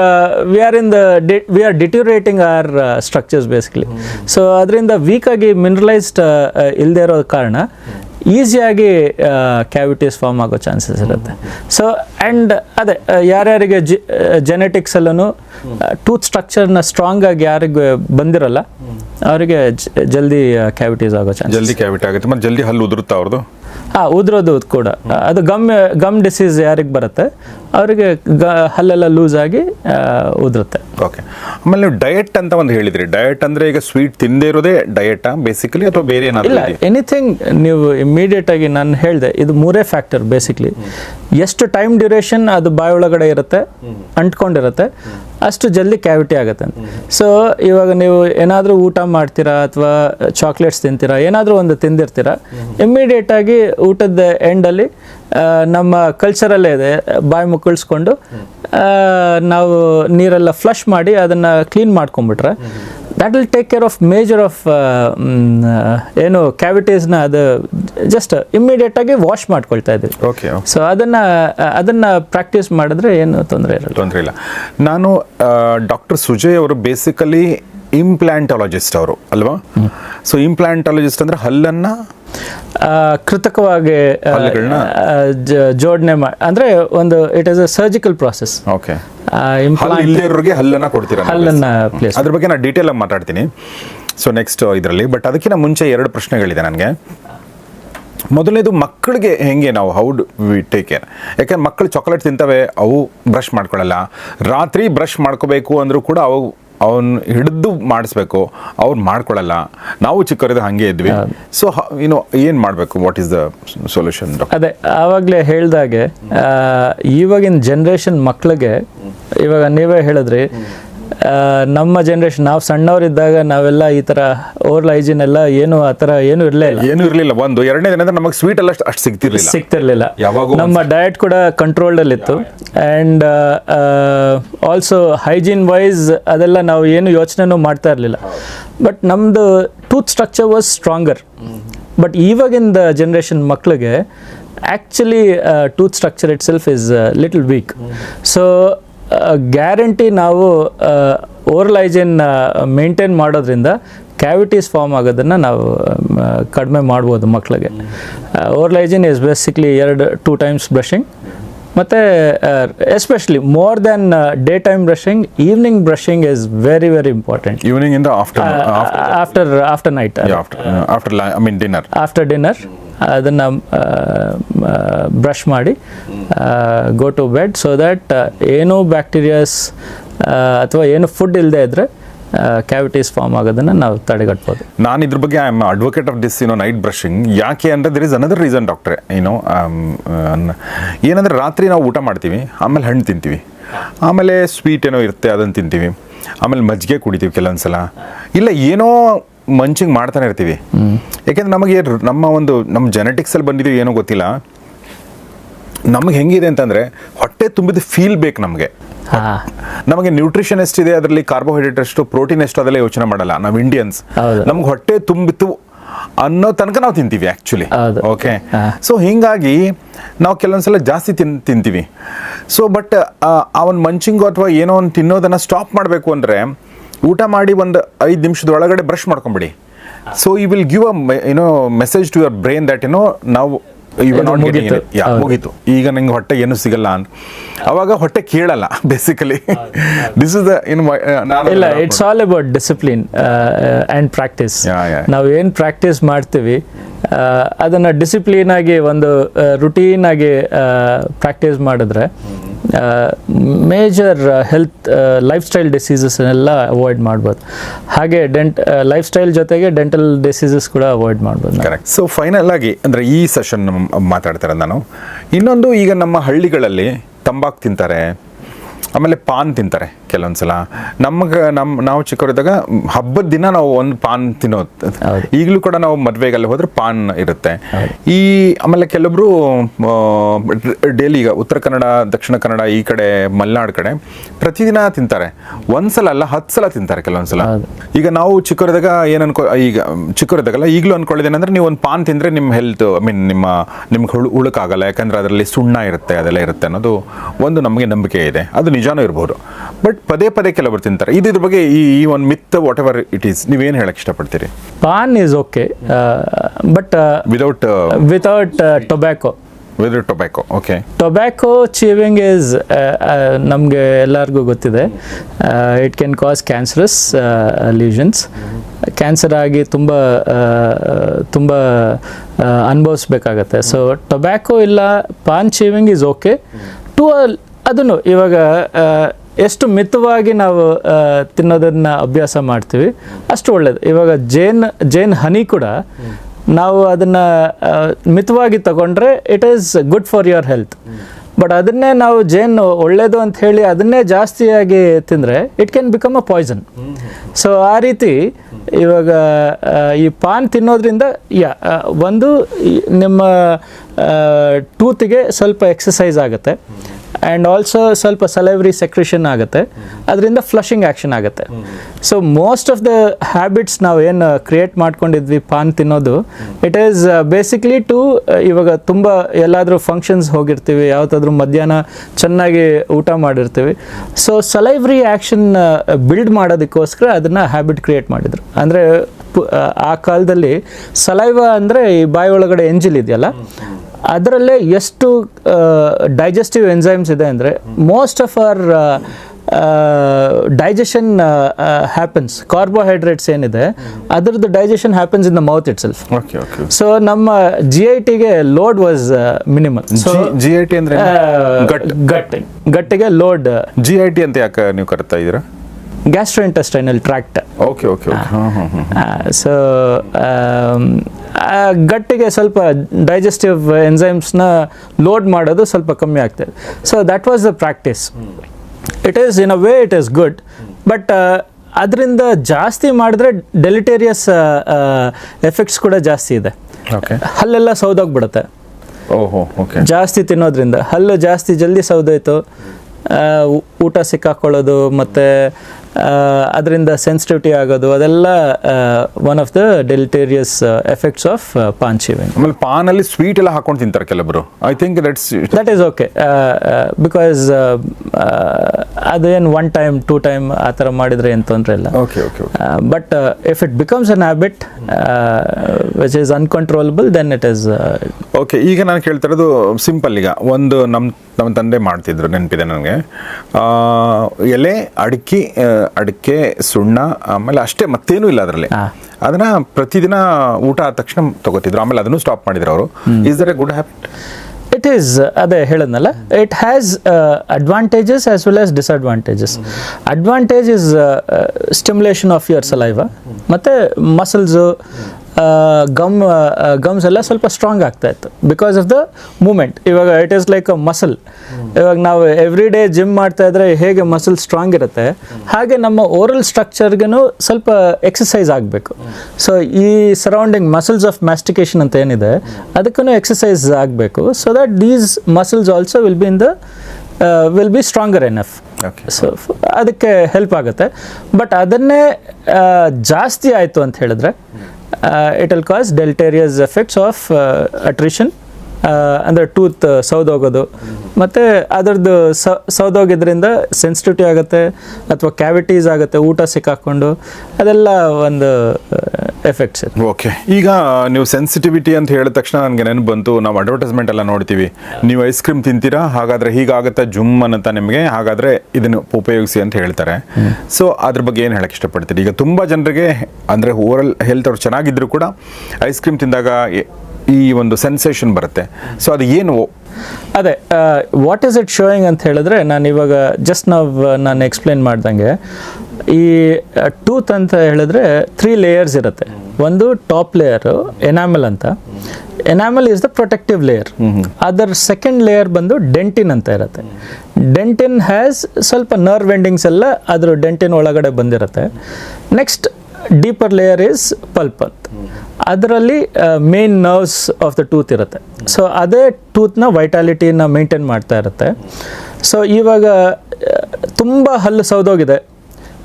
we are in the we are deteriorating our structures basically so ಅದರಿಂದ ವೀಕಾಗಿ ಮಿನರಲೈಸ್ಡ್ ಇಲ್ಲದೆ ಇರೋ ಕಾರಣ ಈಸಿಯಾಗಿ ಕ್ಯಾವಿಟೀಸ್ ಫಾರ್ಮ್ ಆಗೋ ಚಾನ್ಸಸ್ ಇರುತ್ತೆ. ಸೊ ಆ್ಯಂಡ್ ಅದೇ ಯಾರ್ಯಾರಿಗೆ ಜಿ ಜೆನೆಟಿಕ್ಸಲ್ಲೂ ಟೂತ್ ಸ್ಟ್ರಕ್ಚರ್ನ ಸ್ಟ್ರಾಂಗ್ ಆಗಿ ಯಾರಿಗೆ ಬಂದಿರಲ್ಲ ಅವರಿಗೆ ಜಲ್ದಿ ಕ್ಯಾವಿಟೀಸ್ ಆಗೋ ಚಾನ್ಸ್ ಜಲ್ದಿ ಕ್ಯಾವಿಟಿ ಆಗುತ್ತೆ. ಮತ್ತು ಜಲ್ದಿ ಹಲ್ಲು ಉದುರುತ್ತಾ ಅವ್ರದ್ದು ಹಾಂ ಉದ್ರೋದು ಕೂಡ. ಅದು ಗಮ್ ಗಮ್ ಡಿಸೀಸ್ ಯಾರಿಗೆ ಬರುತ್ತೆ? ಅವರಿಗೆ ಗ ಹಲ್ಲೆಲ್ಲ ಲೂಸ್ ಆಗಿ ಉದುರುತ್ತೆ. ಓಕೆ ಆಮೇಲೆ ನೀವು ಡಯಟ್ ಅಂತ ಒಂದು ಹೇಳಿದ್ರಿ. ಡಯಟ್ ಅಂದ್ರೆ ಈಗ ಸ್ವೀಟ್ ತಿಂದೇ ಇರೋದೇ ಡಯಟಾ ಬೇಸಿಕಲಿ ಅಥವಾ ಬೇರೆ ಏನಾದ್ರು ಇಲ್ಲ ಎನಿಥಿಂಗ್ ನೀವು ಇಮಿಡಿಯೇಟ್ ಆಗಿ ನಾನು ಹೇಳಿದೆ ಇದು ಮೂರೇ ಫ್ಯಾಕ್ಟರ್ ಬೇಸಿಕ್ಲಿ ಎಷ್ಟು ಟೈಮ್ ಡ್ಯೂರೇಷನ್ ಅದು ಬಾಯಿ ಒಳಗಡೆ ಇರುತ್ತೆ? ಅಂಟ್ಕೊಂಡಿರುತ್ತೆ. ಅಷ್ಟು ಜಲ್ದಿ ಕ್ಯಾವಿಟಿ ಆಗುತ್ತೆ ಸೊ ಇವಾಗ ನೀವು ಏನಾದರೂ ಊಟ ಮಾಡ್ತೀರಾ ಅಥವಾ ಚಾಕ್ಲೇಟ್ಸ್ ತಿಂತೀರಾ, ಏನಾದರೂ ಒಂದು ತಿಂದಿರ್ತೀರಾ ಇಮ್ಮಿಡಿಯೇಟ್ ಆಗಿ ಊಟದ ಎಂಡಲ್ಲಿ ನಮ್ಮ ಕಲ್ಚರಲ್ಲೇ ಇದೆ, ಬಾಯಿ ಮುಕ್ಕಳಿಸ್ಕೊಂಡು ನಾವು ನೀರೆಲ್ಲ ಫ್ಲಶ್ ಮಾಡಿ ಅದನ್ನು clean ಮಾಡ್ಕೊಂಬಿಟ್ರೆ that will take care of major of ಏನು ಕ್ಯಾವಿಟೀಸ್ನ ಅದು ಜಸ್ಟ್ ಇಮ್ಮಿಡಿಯೇಟಾಗಿ ವಾಶ್ ಮಾಡ್ಕೊಳ್ತಾ ಇದ್ದೀವಿ ಓಕೆ ಸೊ ಅದನ್ನು ಅದನ್ನು ಪ್ರಾಕ್ಟೀಸ್ ಮಾಡಿದ್ರೆ ಏನು ತೊಂದರೆ ಇರಲ್ಲ. ತೊಂದರೆ ಇಲ್ಲ. ನಾನು ಡಾಕ್ಟರ್ ಸುಜಯ್ ಅವರು ಬೇಸಿಕಲಿ ಇಂಪ್ಲಾಂಟಾಲಜಿಸ್ಟ್ ಅವರು ಅಲ್ವಾ? ಸೊ ಇಂಪ್ಲಾಂಟಾಲಜಿಸ್ಟ್ ಅಂದ್ರೆ ಹಲ್ಲನ್ನ ಕೃತಕವಾಗಿ ಜೋಡಣೆ ಮಾಡಿ ಅಂದ್ರೆ ಒಂದು it is a surgical process okay ಹಲ್ಲು ಇಂಪ್ಲಾಂಟ್ ಇಲ್ಲದೆ ಇರೋರಿಗೆ ಹಲ್ಲನ್ನ ಕೊಡ್ತೀರಾ? ಹಲ್ಲನ್ನ ಪ್ಲೇಸ್ ಅದ್ರ ಬಗ್ಗೆ ನಾನು ಡೀಟೇಲ್ ಆಗಿ ಮಾತಾಡ್ತೀನಿ. ಸೊ ನೆಕ್ಸ್ಟ್ ಇದರಲ್ಲಿ ಬಟ್ ಅದಕ್ಕಿಂತ ಮುಂಚೆ ಎರಡು ಪ್ರಶ್ನೆಗಳಿದೆ ನನಗೆ. ಮೊದಲನೇದು ಮಕ್ಕಳಿಗೆ ಹೆಂಗೆ ನಾವು how do we take care ಯಾಕಂದ್ರೆ ಮಕ್ಕಳು ಚಾಕ್ಲೇಟ್ ತಿಂತವೆ ಅವು ಬ್ರಷ್ ಮಾಡ್ಕೊಳ್ಳಲ್ಲ ರಾತ್ರಿ ಬ್ರಷ್ ಮಾಡ್ಕೋಬೇಕು ಅಂದರೂ ಕೂಡ ಅವು ಅವನ್ ಹಿಡಿದು ಮಾಡಿಸ್ಬೇಕು ಅವ್ರು ಮಾಡ್ಕೊಳ್ಳಲ್ಲ ನಾವು ಚಿಕ್ಕವರಿದ್ದು ಹಾಗೆ ಇದ್ವಿ. ಸೊ ಏನು ಏನು ಮಾಡಬೇಕು? ವಾಟ್ ಈಸ್ ದ ಸೊಲ್ಯೂಷನ್ ಅದೇ ಆವಾಗಲೇ ಹೇಳ್ದಾಗೆ ಇವಾಗಿನ ಜನ್ರೇಷನ್ ಮಕ್ಳಿಗೆ ಇವಾಗ ನೀವೇ ಹೇಳಿದ್ರಿ ನಮ್ಮ ಜನ್ರೇಷನ್ ನಾವು ಸಣ್ಣವರಿದ್ದಾಗ ನಾವೆಲ್ಲ ಈ ಥರ ಓವರ್ಲ್ ಹೈಜಿನ್ ಎಲ್ಲ ಏನು ಆ ಥರ ಏನು ಇರಲಿಲ್ಲ ಏನು ಏನೂ ಇರಲಿಲ್ಲ ಒಂದು ಎರಡನೇ ದಿನ ನಮಗೆ ಸ್ವೀಟ್ ಎಲ್ಲ ಅಷ್ಟು ಸಿಗ್ತಿರ್ಲಿಲ್ಲ. ಸಿಗ್ತಿರ್ಲಿಲ್ಲ. ಯಾವಾಗೂ ನಮ್ಮ ಡಯಟ್ ಕೂಡ ಕಂಟ್ರೋಲ್ಡಲ್ಲಿತ್ತು ಅಲ್ಲಿ ಇತ್ತು. ಆ್ಯಂಡ್ ಆಲ್ಸೋ ಹೈಜಿನ್ ವೈಸ್ ಅದೆಲ್ಲ ನಾವು ಏನು ಯೋಚನೆನೂ ಮಾಡ್ತಾ ಇರಲಿಲ್ಲ. ಬಟ್ ನಮ್ಮದು tooth structure was stronger but ಇವಾಗಿಂದ generation ಮಕ್ಕಳಿಗೆ actually tooth structure itself is little weak so guarantee ನಾವು ಓರಲೈಜನ್ ಮೇಂಟೈನ್ ಮಾಡೋದ್ರಿಂದ ಕ್ಯಾವಿಟೀಸ್ ಫಾರ್ಮ್ ಆಗೋದನ್ನು ನಾವು ಕಡಿಮೆ ಮಾಡ್ಬೋದು ಮಕ್ಕಳಿಗೆ ಓರಲೈಜಿನ್ ಇಸ್ ಬೇಸಿಕ್ಲಿ ಎರಡು ಟೂ ಟೈಮ್ಸ್ ಬ್ರಷಿಂಗ್ ಮತ್ತು especially more than day time brushing evening brushing is very very important evening after after after night after after I mean dinner after dinner ಅದನ್ನು ಬ್ರಷ್ ಮಾಡಿ go to bed so that ಏನೂ ಬ್ಯಾಕ್ಟೀರಿಯಾಸ್ ಅಥವಾ ಏನು ಫುಡ್ ಇಲ್ಲದೆ ಇದ್ದರೆ ಕ್ಯಾವಿಟೀಸ್ ಫಾರ್ಮ್ ಆಗೋದನ್ನು ನಾವು ತಡೆಗಟ್ಬೋದು. ನಾನು ಇದ್ರ ಬಗ್ಗೆ I am advocate of this you know night brushing ಯಾಕೆ ಅಂದರೆ ದರ್ ಇಸ್ ಅನದರ್ ರೀಸನ್ ಡಾಕ್ಟ್ರೆ ಏನೋ ಏನಂದ್ರೆ ರಾತ್ರಿ ನಾವು ಊಟ ಮಾಡ್ತೀವಿ, ಆಮೇಲೆ ಹಣ್ಣು ತಿಂತೀವಿ. ಆಮೇಲೆ ಸ್ವೀಟ್ ಏನೋ ಇರುತ್ತೆ, ಅದನ್ನು ತಿಂತೀವಿ. ಆಮೇಲೆ ಮಜ್ಜಿಗೆ ಕುಡಿತೀವಿ ಕೆಲವೊಂದ್ಸಲ. ಇಲ್ಲ, ಏನೋ ಮಂಚಿಂಗ್ ಮಾಡ್ತಾನೆ ಇರ್ತೀವಿ. ಯಾಕೆಂದ್ರೆ ನಮಗೆ ನಮ್ಮ ಒಂದು ನಮ್ಮ ಜೆನೆಟಿಕ್ಸಲ್ಲಿ ಬಂದಿದ್ದೀವಿ ಏನೋ ಗೊತ್ತಿಲ್ಲ. ನಮಗೆ ಹೆಂಗಿದೆ ಅಂತಂದರೆ ಹೊಟ್ಟೆ ತುಂಬಿದ ಫೀಲ್ ಬೇಕು ನಮಗೆ. ನಮಗೆ ನ್ಯೂಟ್ರಿಷನ್ ಎಷ್ಟಿದೆ ಅದರಲ್ಲಿ ಕಾರ್ಬೋಹೈಡ್ರೇಟ್ ಎಷ್ಟು ಪ್ರೋಟೀನ್ ಎಷ್ಟು ಅದೆಲ್ಲ ಯೋಚನೆ ಮಾಡಲ್ಲ. ನಾವು ಇಂಡಿಯನ್ಸ್. ನಮ್ಗೆ ಹೊಟ್ಟೆ ತುಂಬಿತು ಅನ್ನೋ ತನಕ ನಾವು ತಿಂತೀವಿ ಆ್ಯಕ್ಚುಲಿ. ಓಕೆ. ಸೊ ಹಿಂಗಾಗಿ ನಾವು ಕೆಲವೊಂದ್ಸಲ ಜಾಸ್ತಿ ತಿನ್ ತಿಂತೀವಿ. ಸೊ ಬಟ್ ಆ ಒಂದು ಮಂಚಿಂಗು ಅಥವಾ ಏನೋ ಒಂದು ತಿನ್ನೋದನ್ನ ಸ್ಟಾಪ್ ಮಾಡಬೇಕು ಅಂದರೆ ಊಟ ಮಾಡಿ ಒಂದು ಐದು ನಿಮಿಷದ ಒಳಗಡೆ ಬ್ರಷ್ ಮಾಡ್ಕೊಂಬಿಡಿ. So you will give a ಏನೋ message to your brain that ಏನೋ ನಾವು ಮುಗೀತು. ಮುಗೀತು. ಈಗ ನಂಗೆ ಹೊಟ್ಟೆ ಏನು ಸಿಗಲ್ಲ ಅಂತ. ಅವಾಗ ಹೊಟ್ಟೆ ಕೇಳಲ್ಲ ಬೇಸಿಕಲಿ ದಿಸ್ ಇಸ್ ಇಲ್ಲ it's all about discipline and practice. ನಾವು ಏನು ಪ್ರಾಕ್ಟೀಸ್ ಮಾಡ್ತೀವಿ ಅದನ್ನ ಡಿಸಿಪ್ಲಿನ್ ಆಗಿ ಒಂದು ರುಟೀನ್ ಆಗಿ ಪ್ರಾಕ್ಟೀಸ್ ಮಾಡಿದ್ರೆ ಮೇಜರ್ ಹೆಲ್ತ್ ಲೈಫ್ ಸ್ಟೈಲ್ ಡಿಸೀಸಸ್ನೆಲ್ಲ ಅವಾಯ್ಡ್ ಮಾಡ್ಬೋದು. ಹಾಗೆ ಡೆಂಟ್ ಲೈಫ್ ಸ್ಟೈಲ್ ಜೊತೆಗೆ ಡೆಂಟಲ್ ಡಿಸೀಸಸ್ ಕೂಡ ಅವಾಯ್ಡ್ ಮಾಡ್ಬೋದು ಕರೆಕ್ಟ್ ಸೊ ಫೈನಲ್ ಆಗಿ, ಅಂದರೆ ಈ ಸೆಷನ್ ಮಾತಾಡ್ತಾರೆ ನಾನು. ಇನ್ನೊಂದು ಈಗ ನಮ್ಮ ಹಳ್ಳಿಗಳಲ್ಲಿ ತಂಬಾಕು ತಿಂತಾರೆ, ಆಮೇಲೆ ಪಾನ್ ತಿಂತಾರೆ. ಕೆಲವೊಂದ್ಸಲ. ನಮ್ಗೆ ನಮ್ಮ ನಾವು ಚಿಕ್ಕವರಿದ್ದಾಗ ಹಬ್ಬದ ದಿನ ನಾವು ಒಂದು ಪಾನ್ ತಿನ್ನೋದು. ಈಗಲೂ ಕೂಡ ನಾವು ಮದುವೆಗೆಲ್ಲ ಹೋದ್ರೆ ಪಾನ್ ಇರುತ್ತೆ. ಈ ಆಮೇಲೆ ಕೆಲವೊಬ್ರು ಡೈಲಿ ಈಗ ಉತ್ತರ ಕನ್ನಡ ದಕ್ಷಿಣ ಕನ್ನಡ ಈ ಕಡೆ ಮಲೆನಾಡು ಕಡೆ ಪ್ರತಿದಿನ ತಿಂತಾರೆ. ಒಂದ್ಸಲ ಅಲ್ಲ ಹತ್ತು ಸಲ ತಿಂತಾರೆ ಕೆಲವೊಂದ್ಸಲ. ಈಗ ನಾವು ಚಿಕ್ಕವರಿದ್ದಾಗ ಏನ್ ಅನ್ಕೊ ಈಗ ಚಿಕ್ಕವರಿದ್ದಾಗಲ್ಲ ಈಗಲೂ ಅನ್ಕೊಳ್ಳೋದೇನಂದ್ರೆ ನೀವು ಒಂದು ಪಾನ್ ತಿಂದರೆ ನಿಮ್ಮ ಹೆಲ್ತ್ ಐ ಮೀನ್ ನಿಮ್ಮ ನಿಮ್ಗೆ ಹುಳು ಉಳುಕಾಗಲ್ಲ ಯಾಕಂದ್ರೆ ಅದರಲ್ಲಿ ಸುಣ್ಣ ಇರುತ್ತೆ ಅದೆಲ್ಲ ಇರುತ್ತೆ ಅನ್ನೋದು ಒಂದು ನಮಗೆ ನಂಬಿಕೆ ಇದೆ. ಅದು ನಿಜಾನೂ ಇರ್ಬೋದು. ಬಟ್ ಪದೇ ಪದೇ ಕೆಲವರು ತಿಂತಾರೆ. ಇದು ಇದ್ರ ಬಗ್ಗೆ ಈ ಈ ಒಂದು myth whatever it is ನೀವೇನು ಹೇಳಕ್ಕೆ ಇಷ್ಟಪಡ್ತೀರಿ? Paan is okay but without without tobacco without tobacco okay tobacco chewing is ನಮಗೆ ಎಲ್ಲರಿಗೂ ಗೊತ್ತಿದೆ. It can cause cancerous lesions cancer ಆಗಿ ತುಂಬ ತುಂಬ ಅನುಭವಿಸ್ಬೇಕಾಗತ್ತೆ. ಸೊ ಟೊಬ್ಯಾಕೊ ಇಲ್ಲ paan chewing is okay to ಅದನ್ನು ಇವಾಗ ಆ, ಎಷ್ಟು ಮಿತವಾಗಿ ನಾವು ತಿನ್ನೋದನ್ನು ಅಭ್ಯಾಸ ಮಾಡ್ತೀವಿ, ಅಷ್ಟು ಒಳ್ಳೇದು. ಇವಾಗ ಜೇನ್ ಜೇನ್ ಹನಿ ಕೂಡ ನಾವು ಅದನ್ನ ಮಿತವಾಗಿ ತಗೊಂಡ್ರೆ it is good for your health but ಅದನ್ನೇ ನಾವು ಜೇನು ಒಳ್ಳೇದು ಅಂತ ಹೇಳಿ ಅದನ್ನೇ ಜಾಸ್ತಿಯಾಗಿ ತಿಂದರೆ it can become a poison so ಆ ರೀತಿ ಇವಾಗ ಈ ಪಾನ್ ತಿನ್ನೋದ್ರಿಂದ, ಯಾ ಒಂದು ನಿಮ್ಮ ಟೂತಿಗೆ ಸ್ವಲ್ಪ ಎಕ್ಸಸೈಸ್ ಆಗುತ್ತೆ. ಆ್ಯಂಡ್ ಆಲ್ಸೋ ಸ್ವಲ್ಪ ಸಲೈವರಿ ಸೆಕ್ರಿಷನ್ ಆಗುತ್ತೆ. ಅದರಿಂದ ಫ್ಲಶಿಂಗ್ ಆ್ಯಕ್ಷನ್ ಆಗುತ್ತೆ. So most of the habits ನಾವು ಏನು ಕ್ರಿಯೇಟ್ ಮಾಡ್ಕೊಂಡಿದ್ವಿ ಪಾನ್ ತಿನ್ನೋದು ಇಟ್ ಈಸ್ ಬೇಸಿಕ್ಲಿ ಟು ಇವಾಗ ತುಂಬ ಎಲ್ಲಾದರೂ ಫಂಕ್ಷನ್ಸ್ ಹೋಗಿರ್ತೀವಿ, ಯಾವತ್ತಾದ್ರೂ ಮಧ್ಯಾಹ್ನ ಚೆನ್ನಾಗಿ ಊಟ ಮಾಡಿರ್ತೀವಿ. ಸೊ ಸಲೈವ್ರಿ ಆ್ಯಕ್ಷನ್ ಬಿಲ್ಡ್ ಮಾಡೋದಕ್ಕೋಸ್ಕರ ಅದನ್ನು ಹ್ಯಾಬಿಟ್ ಕ್ರಿಯೇಟ್ ಮಾಡಿದರು. ಅಂದರೆ ಆ ಕಾಲದಲ್ಲಿ ಸಲೈವ ಅಂದರೆ ಈ ಬಾಯಿ ಒಳಗಡೆ ಎಂಜಿಲ್ ಇದೆಯಲ್ಲ? ಅದರಲ್ಲೇ ಎಷ್ಟು ಡೈಜೆಸ್ಟಿವ್ ಎಂಜೈಮ್ಸ್ ಇದೆ ಅಂದರೆ most of our digestion happens carbohydrates ಏನಿದೆ ಅದರದ್ದು digestion happens in the mouth itself okay okay so ನಮ್ಮ ಜಿ ಐ ಟಿಗೆ load was minimal so G I T ಅಂದ್ರೆ ಗಟ್ ಗಟ್ಟಿ. ಗಟ್ಟಿಗೆ ಲೋಡ್ ಜಿ ಐ ಟಿ ಅಂತ ಯಾಕೆ ನೀವು ಕರಿತಾ ಇದ್ದೀರಾ? Gastro intestinal tract okay okay okay ಹಾಂ ಹಾಂ ಹಾಂ ಸೊ ಗಟ್ಟಿಗೆ ಸ್ವಲ್ಪ ಡೈಜೆಸ್ಟಿವ್ ಎನ್ಸೈಮ್ಸ್ನ ಲೋಡ್ ಮಾಡೋದು ಸ್ವಲ್ಪ ಕಮ್ಮಿ ಆಗ್ತದೆ. So that was the practice it is in a way it is good but ಅದರಿಂದ ಜಾಸ್ತಿ ಮಾಡಿದ್ರೆ ಡೆಲಿಟೇರಿಯಸ್ ಎಫೆಕ್ಟ್ಸ್ ಕೂಡ ಜಾಸ್ತಿ ಇದೆ. ಓಕೆ ಹಲ್ಲೆಲ್ಲ ಸೌದೋಗ್ಬಿಡುತ್ತೆ. ಓಹೋ ಓಕೆ ಜಾಸ್ತಿ ತಿನ್ನೋದ್ರಿಂದ. ಹಲ್ಲು ಜಾಸ್ತಿ ಜಲ್ದಿ ಸೌದೋಯ್ತು. ಊಟ ಸಿಕ್ಕಾಕೊಳ್ಳೋದು ಮತ್ತು ಅದರಿಂದ ಸೆನ್ಸಿಟಿವಿಟಿ ಆಗೋದು ಅದೆಲ್ಲ one of the deleterious effects of paan chewing ಆಮೇಲೆ ಅಲ್ಲಿ ಸ್ವೀಟ್ ಎಲ್ಲ ಹಾಕೊಂಡು ತಿಂತಾರೆ ಕೆಲವರು. I think that's that is okay because ಅದೇನು ಒನ್ ಟೈಮ್ ಟೂ ಟೈಮ್ ಆ ಥರ ಮಾಡಿದರೆ ಏನು ತೊಂದರೆ ಇಲ್ಲ. Okay okay but if it becomes an habit which is uncontrollable then it is okay ಈಗ ನಾನು ಕೇಳ್ತಾ ಇರೋದು ಸಿಂಪಲ್ ಈಗ. ಒಂದು ನಮ್ಮ ನಮ್ಮ ತಂದೆ ಮಾಡ್ತಿದ್ರು ನೆನಪಿದೆ ನನಗೆ. ಎಲೆ ಅಡಿಕೆ ಅಡಿಕೆ ಸುಣ್ಣ ಆಮೇಲೆ ಅಷ್ಟೇ ಮತ್ತೇನೂ ಇಲ್ಲ ಅದರಲ್ಲಿ. ಅದನ್ನ ಪ್ರತಿದಿನ ಊಟ ಆದ ತಕ್ಷಣ ತಗೋತಿದ್ರು. ಆಮೇಲೆ ಅದನ್ನು ಸ್ಟಾಪ್ ಮಾಡಿದ್ರು ಅವರು. Is there a good habit it is ಅದೇ ಹೇಳಿದ್ನಲ್ಲ it has advantages as well as disadvantages advantage is stimulation of your saliva ಮತ್ತು ಮಸಲ್ಸು ಗಮ್ ಗಮ್ಸ್ ಎಲ್ಲ ಸ್ವಲ್ಪ ಸ್ಟ್ರಾಂಗ್ ಆಗ್ತಾ ಇತ್ತು. ಬಿಕಾಸ್ ಆಫ್ ದ ಮೂಮೆಂಟ್ ಇವಾಗ it is like a muscle ಇವಾಗ ನಾವು ಎವ್ರಿ ಡೇ ಜಿಮ್ ಮಾಡ್ತಾ ಇದ್ರೆ ಹೇಗೆ ಮಸಲ್ ಸ್ಟ್ರಾಂಗ್ ಇರುತ್ತೆ ಹಾಗೆ ನಮ್ಮ ಓರಲ್ ಸ್ಟ್ರಕ್ಚರ್ಗೂ ಸ್ವಲ್ಪ ಎಕ್ಸಸೈಸ್ ಆಗಬೇಕು. ಸೊ ಈ ಸರೌಂಡಿಂಗ್ ಮಸಲ್ಸ್ ಆಫ್ ಮ್ಯಾಸ್ಟಿಕೇಶನ್ ಅಂತ ಏನಿದೆ ಅದಕ್ಕೂ ಎಕ್ಸಸೈಸ್ ಆಗಬೇಕು. So that these muscles also will be in the will be stronger enough okay so ಅದಕ್ಕೆ ಹೆಲ್ಪ್ ಆಗುತ್ತೆ. ಬಟ್ ಅದನ್ನೇ ಜಾಸ್ತಿ ಆಯಿತು ಅಂತ ಹೇಳಿದ್ರೆ it will cause deleterious effects of attrition ಅಂದರೆ ಟೂತ್ ಸೌದೋಗೋದು. ಮತ್ತು ಅದರದ್ದು ಸೌದೋಗಿದ್ದರಿಂದ ಸೆನ್ಸಿಟಿವಿಟಿ ಆಗುತ್ತೆ ಅಥವಾ ಕ್ಯಾವಿಟೀಸ್ ಆಗುತ್ತೆ ಊಟ ಸಿಕ್ಕಾಕ್ಕೊಂಡು ಅದೆಲ್ಲ ಒಂದು ಎಫೆಕ್ಟ್ಸ್ ಓಕೆ. ಈಗ ನೀವು ಸೆನ್ಸಿಟಿವಿಟಿ ಅಂತ ಹೇಳಿದ ತಕ್ಷಣ ನನಗೆ ನೆನಪು ಬಂತು ನಾವು ಅಡ್ವರ್ಟೈಸ್ಮೆಂಟ್ ಎಲ್ಲ ನೋಡ್ತೀವಿ. ನೀವು ಐಸ್ ಕ್ರೀಮ್ ತಿಂತೀರಾ? ಹಾಗಾದರೆ ಹೀಗಾಗುತ್ತೆ ಜುಮ್ ಅಂತ ನಿಮಗೆ? ಹಾಗಾದರೆ ಇದನ್ನು ಉಪಯೋಗಿಸಿ ಅಂತ ಹೇಳ್ತಾರೆ. ಸೊ ಅದ್ರ ಬಗ್ಗೆ ಏನು ಹೇಳಕ್ಕೆ ಇಷ್ಟಪಡ್ತೀರಿ? ಈಗ ತುಂಬ ಜನರಿಗೆ ಅಂದರೆ ಓವರಲ್ ಹೆಲ್ತ್ ಅವ್ರು ಚೆನ್ನಾಗಿದ್ದರೂ ಕೂಡ ಐಸ್ ಕ್ರೀಮ್ ತಿಂದಾಗ ಈ ಒಂದು ಸೆನ್ಸೇಷನ್ ಬರುತ್ತೆ. ಸೊ ಅದು ಏನು ಅದೇ ವಾಟ್ ಈಸ್ ಇಟ್ ಶೋಯಿಂಗ್ ಅಂತ ಹೇಳಿದ್ರೆ ನಾನು ಇವಾಗ ಜಸ್ಟ್ ನಾವು ನಾನು ಎಕ್ಸ್ಪ್ಲೇನ್ ಮಾಡ್ದಂಗೆ. ಈ ಟೂತ್ ಅಂತ ಹೇಳಿದ್ರೆ ತ್ರೀ ಲೇಯರ್ಸ್ ಇರುತ್ತೆ. ಒಂದು ಟಾಪ್ ಲೇಯರು ಎನಾಮಲ್ ಅಂತ. Enamel is the protective layer ಅದರ ಸೆಕೆಂಡ್ ಲೇಯರ್ ಬಂದು ಡೆಂಟಿನ್ ಅಂತ ಇರುತ್ತೆ. ಡೆಂಟಿನ್ ಹ್ಯಾಸ್ ಸ್ವಲ್ಪ ನರ್ವ್ ಎಂಡಿಂಗ್ಸ್ ಎಲ್ಲ ಅದರ ಡೆಂಟಿನ್ ಒಳಗಡೆ ಬಂದಿರುತ್ತೆ. Next deeper layer is pulp ಅಂತ ಅದರಲ್ಲಿ main nerves of the tooth ಇರುತ್ತೆ. ಸೊ ಅದೇ ಟೂತ್ನ ವೈಟಾಲಿಟಿನ ಮೇಂಟೈನ್ ಮಾಡ್ತಾ ಇರುತ್ತೆ. ಸೊ ಇವಾಗ ತುಂಬ ಹಲ್ಲು ಸೌದೋಗಿದೆ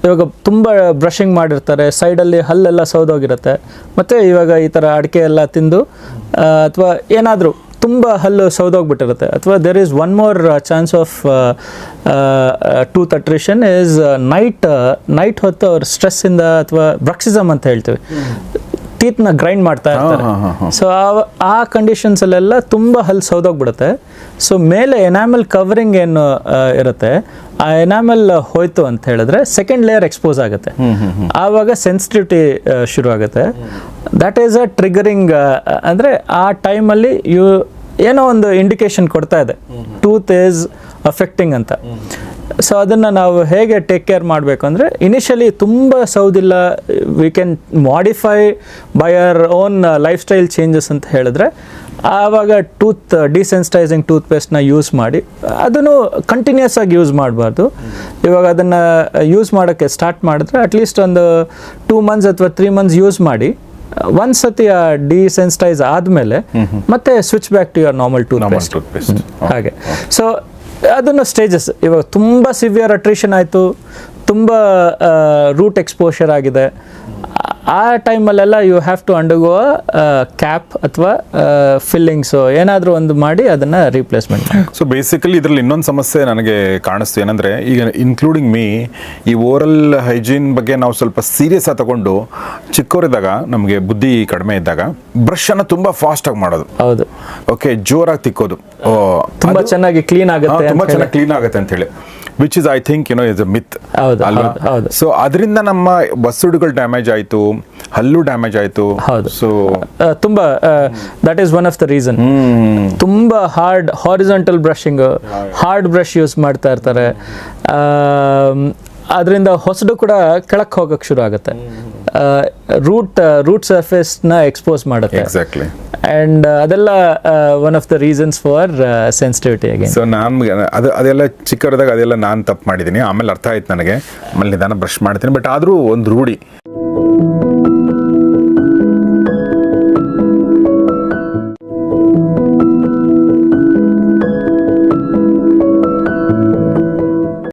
ಇವಾಗ ತುಂಬ ಬ್ರಷಿಂಗ್ ಮಾಡಿರ್ತಾರೆ. ಸೈಡಲ್ಲಿ ಹಲ್ಲೆಲ್ಲ ಸೌದೋಗಿರುತ್ತೆ ಮತ್ತು ಇವಾಗ ಈ ಥರ ಅಡಿಕೆ ಎಲ್ಲ ತಿಂದು ಅಥವಾ ಏನಾದರೂ ತುಂಬ ಹಲ್ಲು ಸೌದೋಗ್ಬಿಟ್ಟಿರುತ್ತೆ. ಅಥವಾ there is one more chance of tooth attrition is night night ಹೊತ್ತು ಅವ್ರ ಸ್ಟ್ರೆಸ್ಸಿಂದ ಅಥವಾ ಬ್ರಕ್ಸಿಸಮ್ ಅಂತ ಹೇಳ್ತೀವಿ. ಟೀತ್ನ ಗ್ರೈಂಡ್ ಮಾಡ್ತಾ ಇರ್ತಾರೆ. ಸೊ ಆ ಕಂಡೀಷನ್ಸ್ ಅಲ್ಲೆಲ್ಲ ತುಂಬ ಹಲ್ಲು ಸೌದೋಗ್ಬಿಡುತ್ತೆ. ಸೊ ಮೇಲೆ ಎನಾಮಲ್ ಕವರಿಂಗ್ ಏನು ಇರುತ್ತೆ ಆ ಎನಾಮಲ್ ಹೋಯ್ತು ಅಂತ ಹೇಳಿದ್ರೆ ಸೆಕೆಂಡ್ ಲೇಯರ್ ಎಕ್ಸ್ಪೋಸ್ ಆಗುತ್ತೆ. ಆವಾಗ ಸೆನ್ಸಿಟಿವಿಟಿ ಶುರು ಆಗುತ್ತೆ ದಟ್ ಈಸ್ ಅ ಟ್ರಿಗರಿಂಗ್ ಅಂದರೆ ಆ ಟೈಮಲ್ಲಿ ಯು ಏನೋ ಒಂದು ಇಂಡಿಕೇಶನ್ ಕೊಡ್ತಾ ಇದೆ. ಟೂತ್ ಈಸ್ ಅಫೆಕ್ಟಿಂಗ್ ಅಂತ. ಸೊ ಅದನ್ನು ನಾವು ಹೇಗೆ ಟೇಕ್ ಕೇರ್ ಮಾಡಬೇಕು ಅಂದರೆ ಇನಿಷಿಯಲಿ ತುಂಬ ಸೌದಿಲ್ಲ we can modify by our own life style changes ಅಂತ ಹೇಳಿದ್ರೆ ಆವಾಗ ಟೂತ್ ಡಿಸೆನ್ಸಿಟೈಸಿಂಗ್ ಟೂತ್ ಪೇಸ್ಟ್ನ ಯೂಸ್ ಮಾಡಿ ಅದನ್ನು ಕಂಟಿನ್ಯೂಸ್ ಆಗಿ ಯೂಸ್ ಮಾಡಬಾರ್ದು. ಇವಾಗ ಅದನ್ನು ಯೂಸ್ ಮಾಡೋಕ್ಕೆ ಸ್ಟಾರ್ಟ್ ಮಾಡಿದ್ರೆ ಅಟ್ಲೀಸ್ಟ್ ಒಂದು ಟೂ ಮಂತ್ಸ್ ಅಥವಾ ತ್ರೀ ಮಂತ್ಸ್ ಯೂಸ್ ಮಾಡಿ ಒಂದು ಸತಿ ಆ ಡಿಸೆನ್ಸಿಟೈಸ್ ಆದಮೇಲೆ ಮತ್ತೆ switch back to your normal toothpaste ಹಾಗೆ. ಸೊ ಅದನ್ನು ಸ್ಟೇಜಸ್ ಇವಾಗ ತುಂಬ ಸಿವಿಯರ್ ಅಟ್ರಿಷನ್ ಆಯಿತು ತುಂಬ ರೂಟ್ ಎಕ್ಸ್ಪೋಷರ್ ಆಗಿದೆ. ಆ- ಟೈಮಲ್ಲೆಲ್ಲ you have to undergo cap ಅಥವಾ ಫಿಲ್ಲಿಂಗ್ಸು ಏನಾದರೂ ಒಂದು ಮಾಡಿ ಅದನ್ನು ರೀಪ್ಲೇಸ್ಮೆಂಟ್ ಸೊ ಬೇಸಿಕಲಿ ಇದರಲ್ಲಿ ಇನ್ನೊಂದು ಸಮಸ್ಯೆ ನನಗೆ ಕಾಣಿಸ್ತು. ಏನಂದರೆ ಈಗ ಇನ್ಕ್ಲೂಡಿಂಗ್ ಮೀ ಈ ಓರಲ್ ಹೈಜೀನ್ ಬಗ್ಗೆ ನಾವು ಸ್ವಲ್ಪ ಸೀರಿಯಸ್ ಆಗಿ ತಗೊಂಡು ಚಿಕ್ಕವರಿದ್ದಾಗ ನಮಗೆ ಬುದ್ಧಿ ಕಡಿಮೆ ಇದ್ದಾಗ ಬ್ರಷ್ ಅನ್ನು ತುಂಬಾ ಫಾಸ್ಟ್ ಆಗಿ ಮಾಡೋದು. ಹೌದು. ಓಕೆ ಜೋರಾಗಿ ತಿಕ್ಕೋದು. ತುಂಬ ಚೆನ್ನಾಗಿ ಕ್ಲೀನ್ ಆಗುತ್ತೆ ತುಂಬ ಚೆನ್ನಾಗಿ ಕ್ಲೀನ್ ಆಗುತ್ತೆ ಅಂತ ಹೇಳಿ. Which is I think you know is a myth ಅಲ್ವಾ. ಸೊ ಅದರಿಂದ ನಮ್ಮ ಬಸ್ಸುಡುಗಳು ಡ್ಯಾಮೇಜ್ ಆಯಿತು ಹಲ್ಲು ಡ್ಯಾಮೇಜ್ ಆಯಿತು. ಸೊ ತುಂಬ that is one of the reason ತುಂಬ hard horizontal brushing hard brush use ಮಾಡ್ತಾ ಇರ್ತಾರೆ. ಅದರಿಂದ ಹೊಸಡು ಕೂಡ ಕೆಳಕ್ಕೆ ಹೋಗಕ್ಕೆ ಶುರು ಆಗುತ್ತೆ. ರೂಟ್ ರೂಟ್ ಸರ್ಫೇಸ್ನ ಎಕ್ಸ್ಪೋಸ್ ಮಾಡುತ್ತೆ. ಎಕ್ಸಾಕ್ಟ್ಲಿ ಆ್ಯಂಡ್ ಅದೆಲ್ಲ one of the reasons for sensitivity ಆಗಿ ಸೊ ನಾನು ಅದು ಅದೆಲ್ಲ ಚಿಕ್ಕವರದಾಗ ಅದೆಲ್ಲ ನಾನು ತಪ್ಪು ಮಾಡಿದ್ದೀನಿ. ಆಮೇಲೆ ಅರ್ಥ ಆಯ್ತು ನನಗೆ. ಆಮೇಲೆ ನಿಧಾನ ಬ್ರಷ್ ಮಾಡ್ತೀನಿ. ಬಟ್ ಆದರೂ ಒಂದು ರೂಢಿ.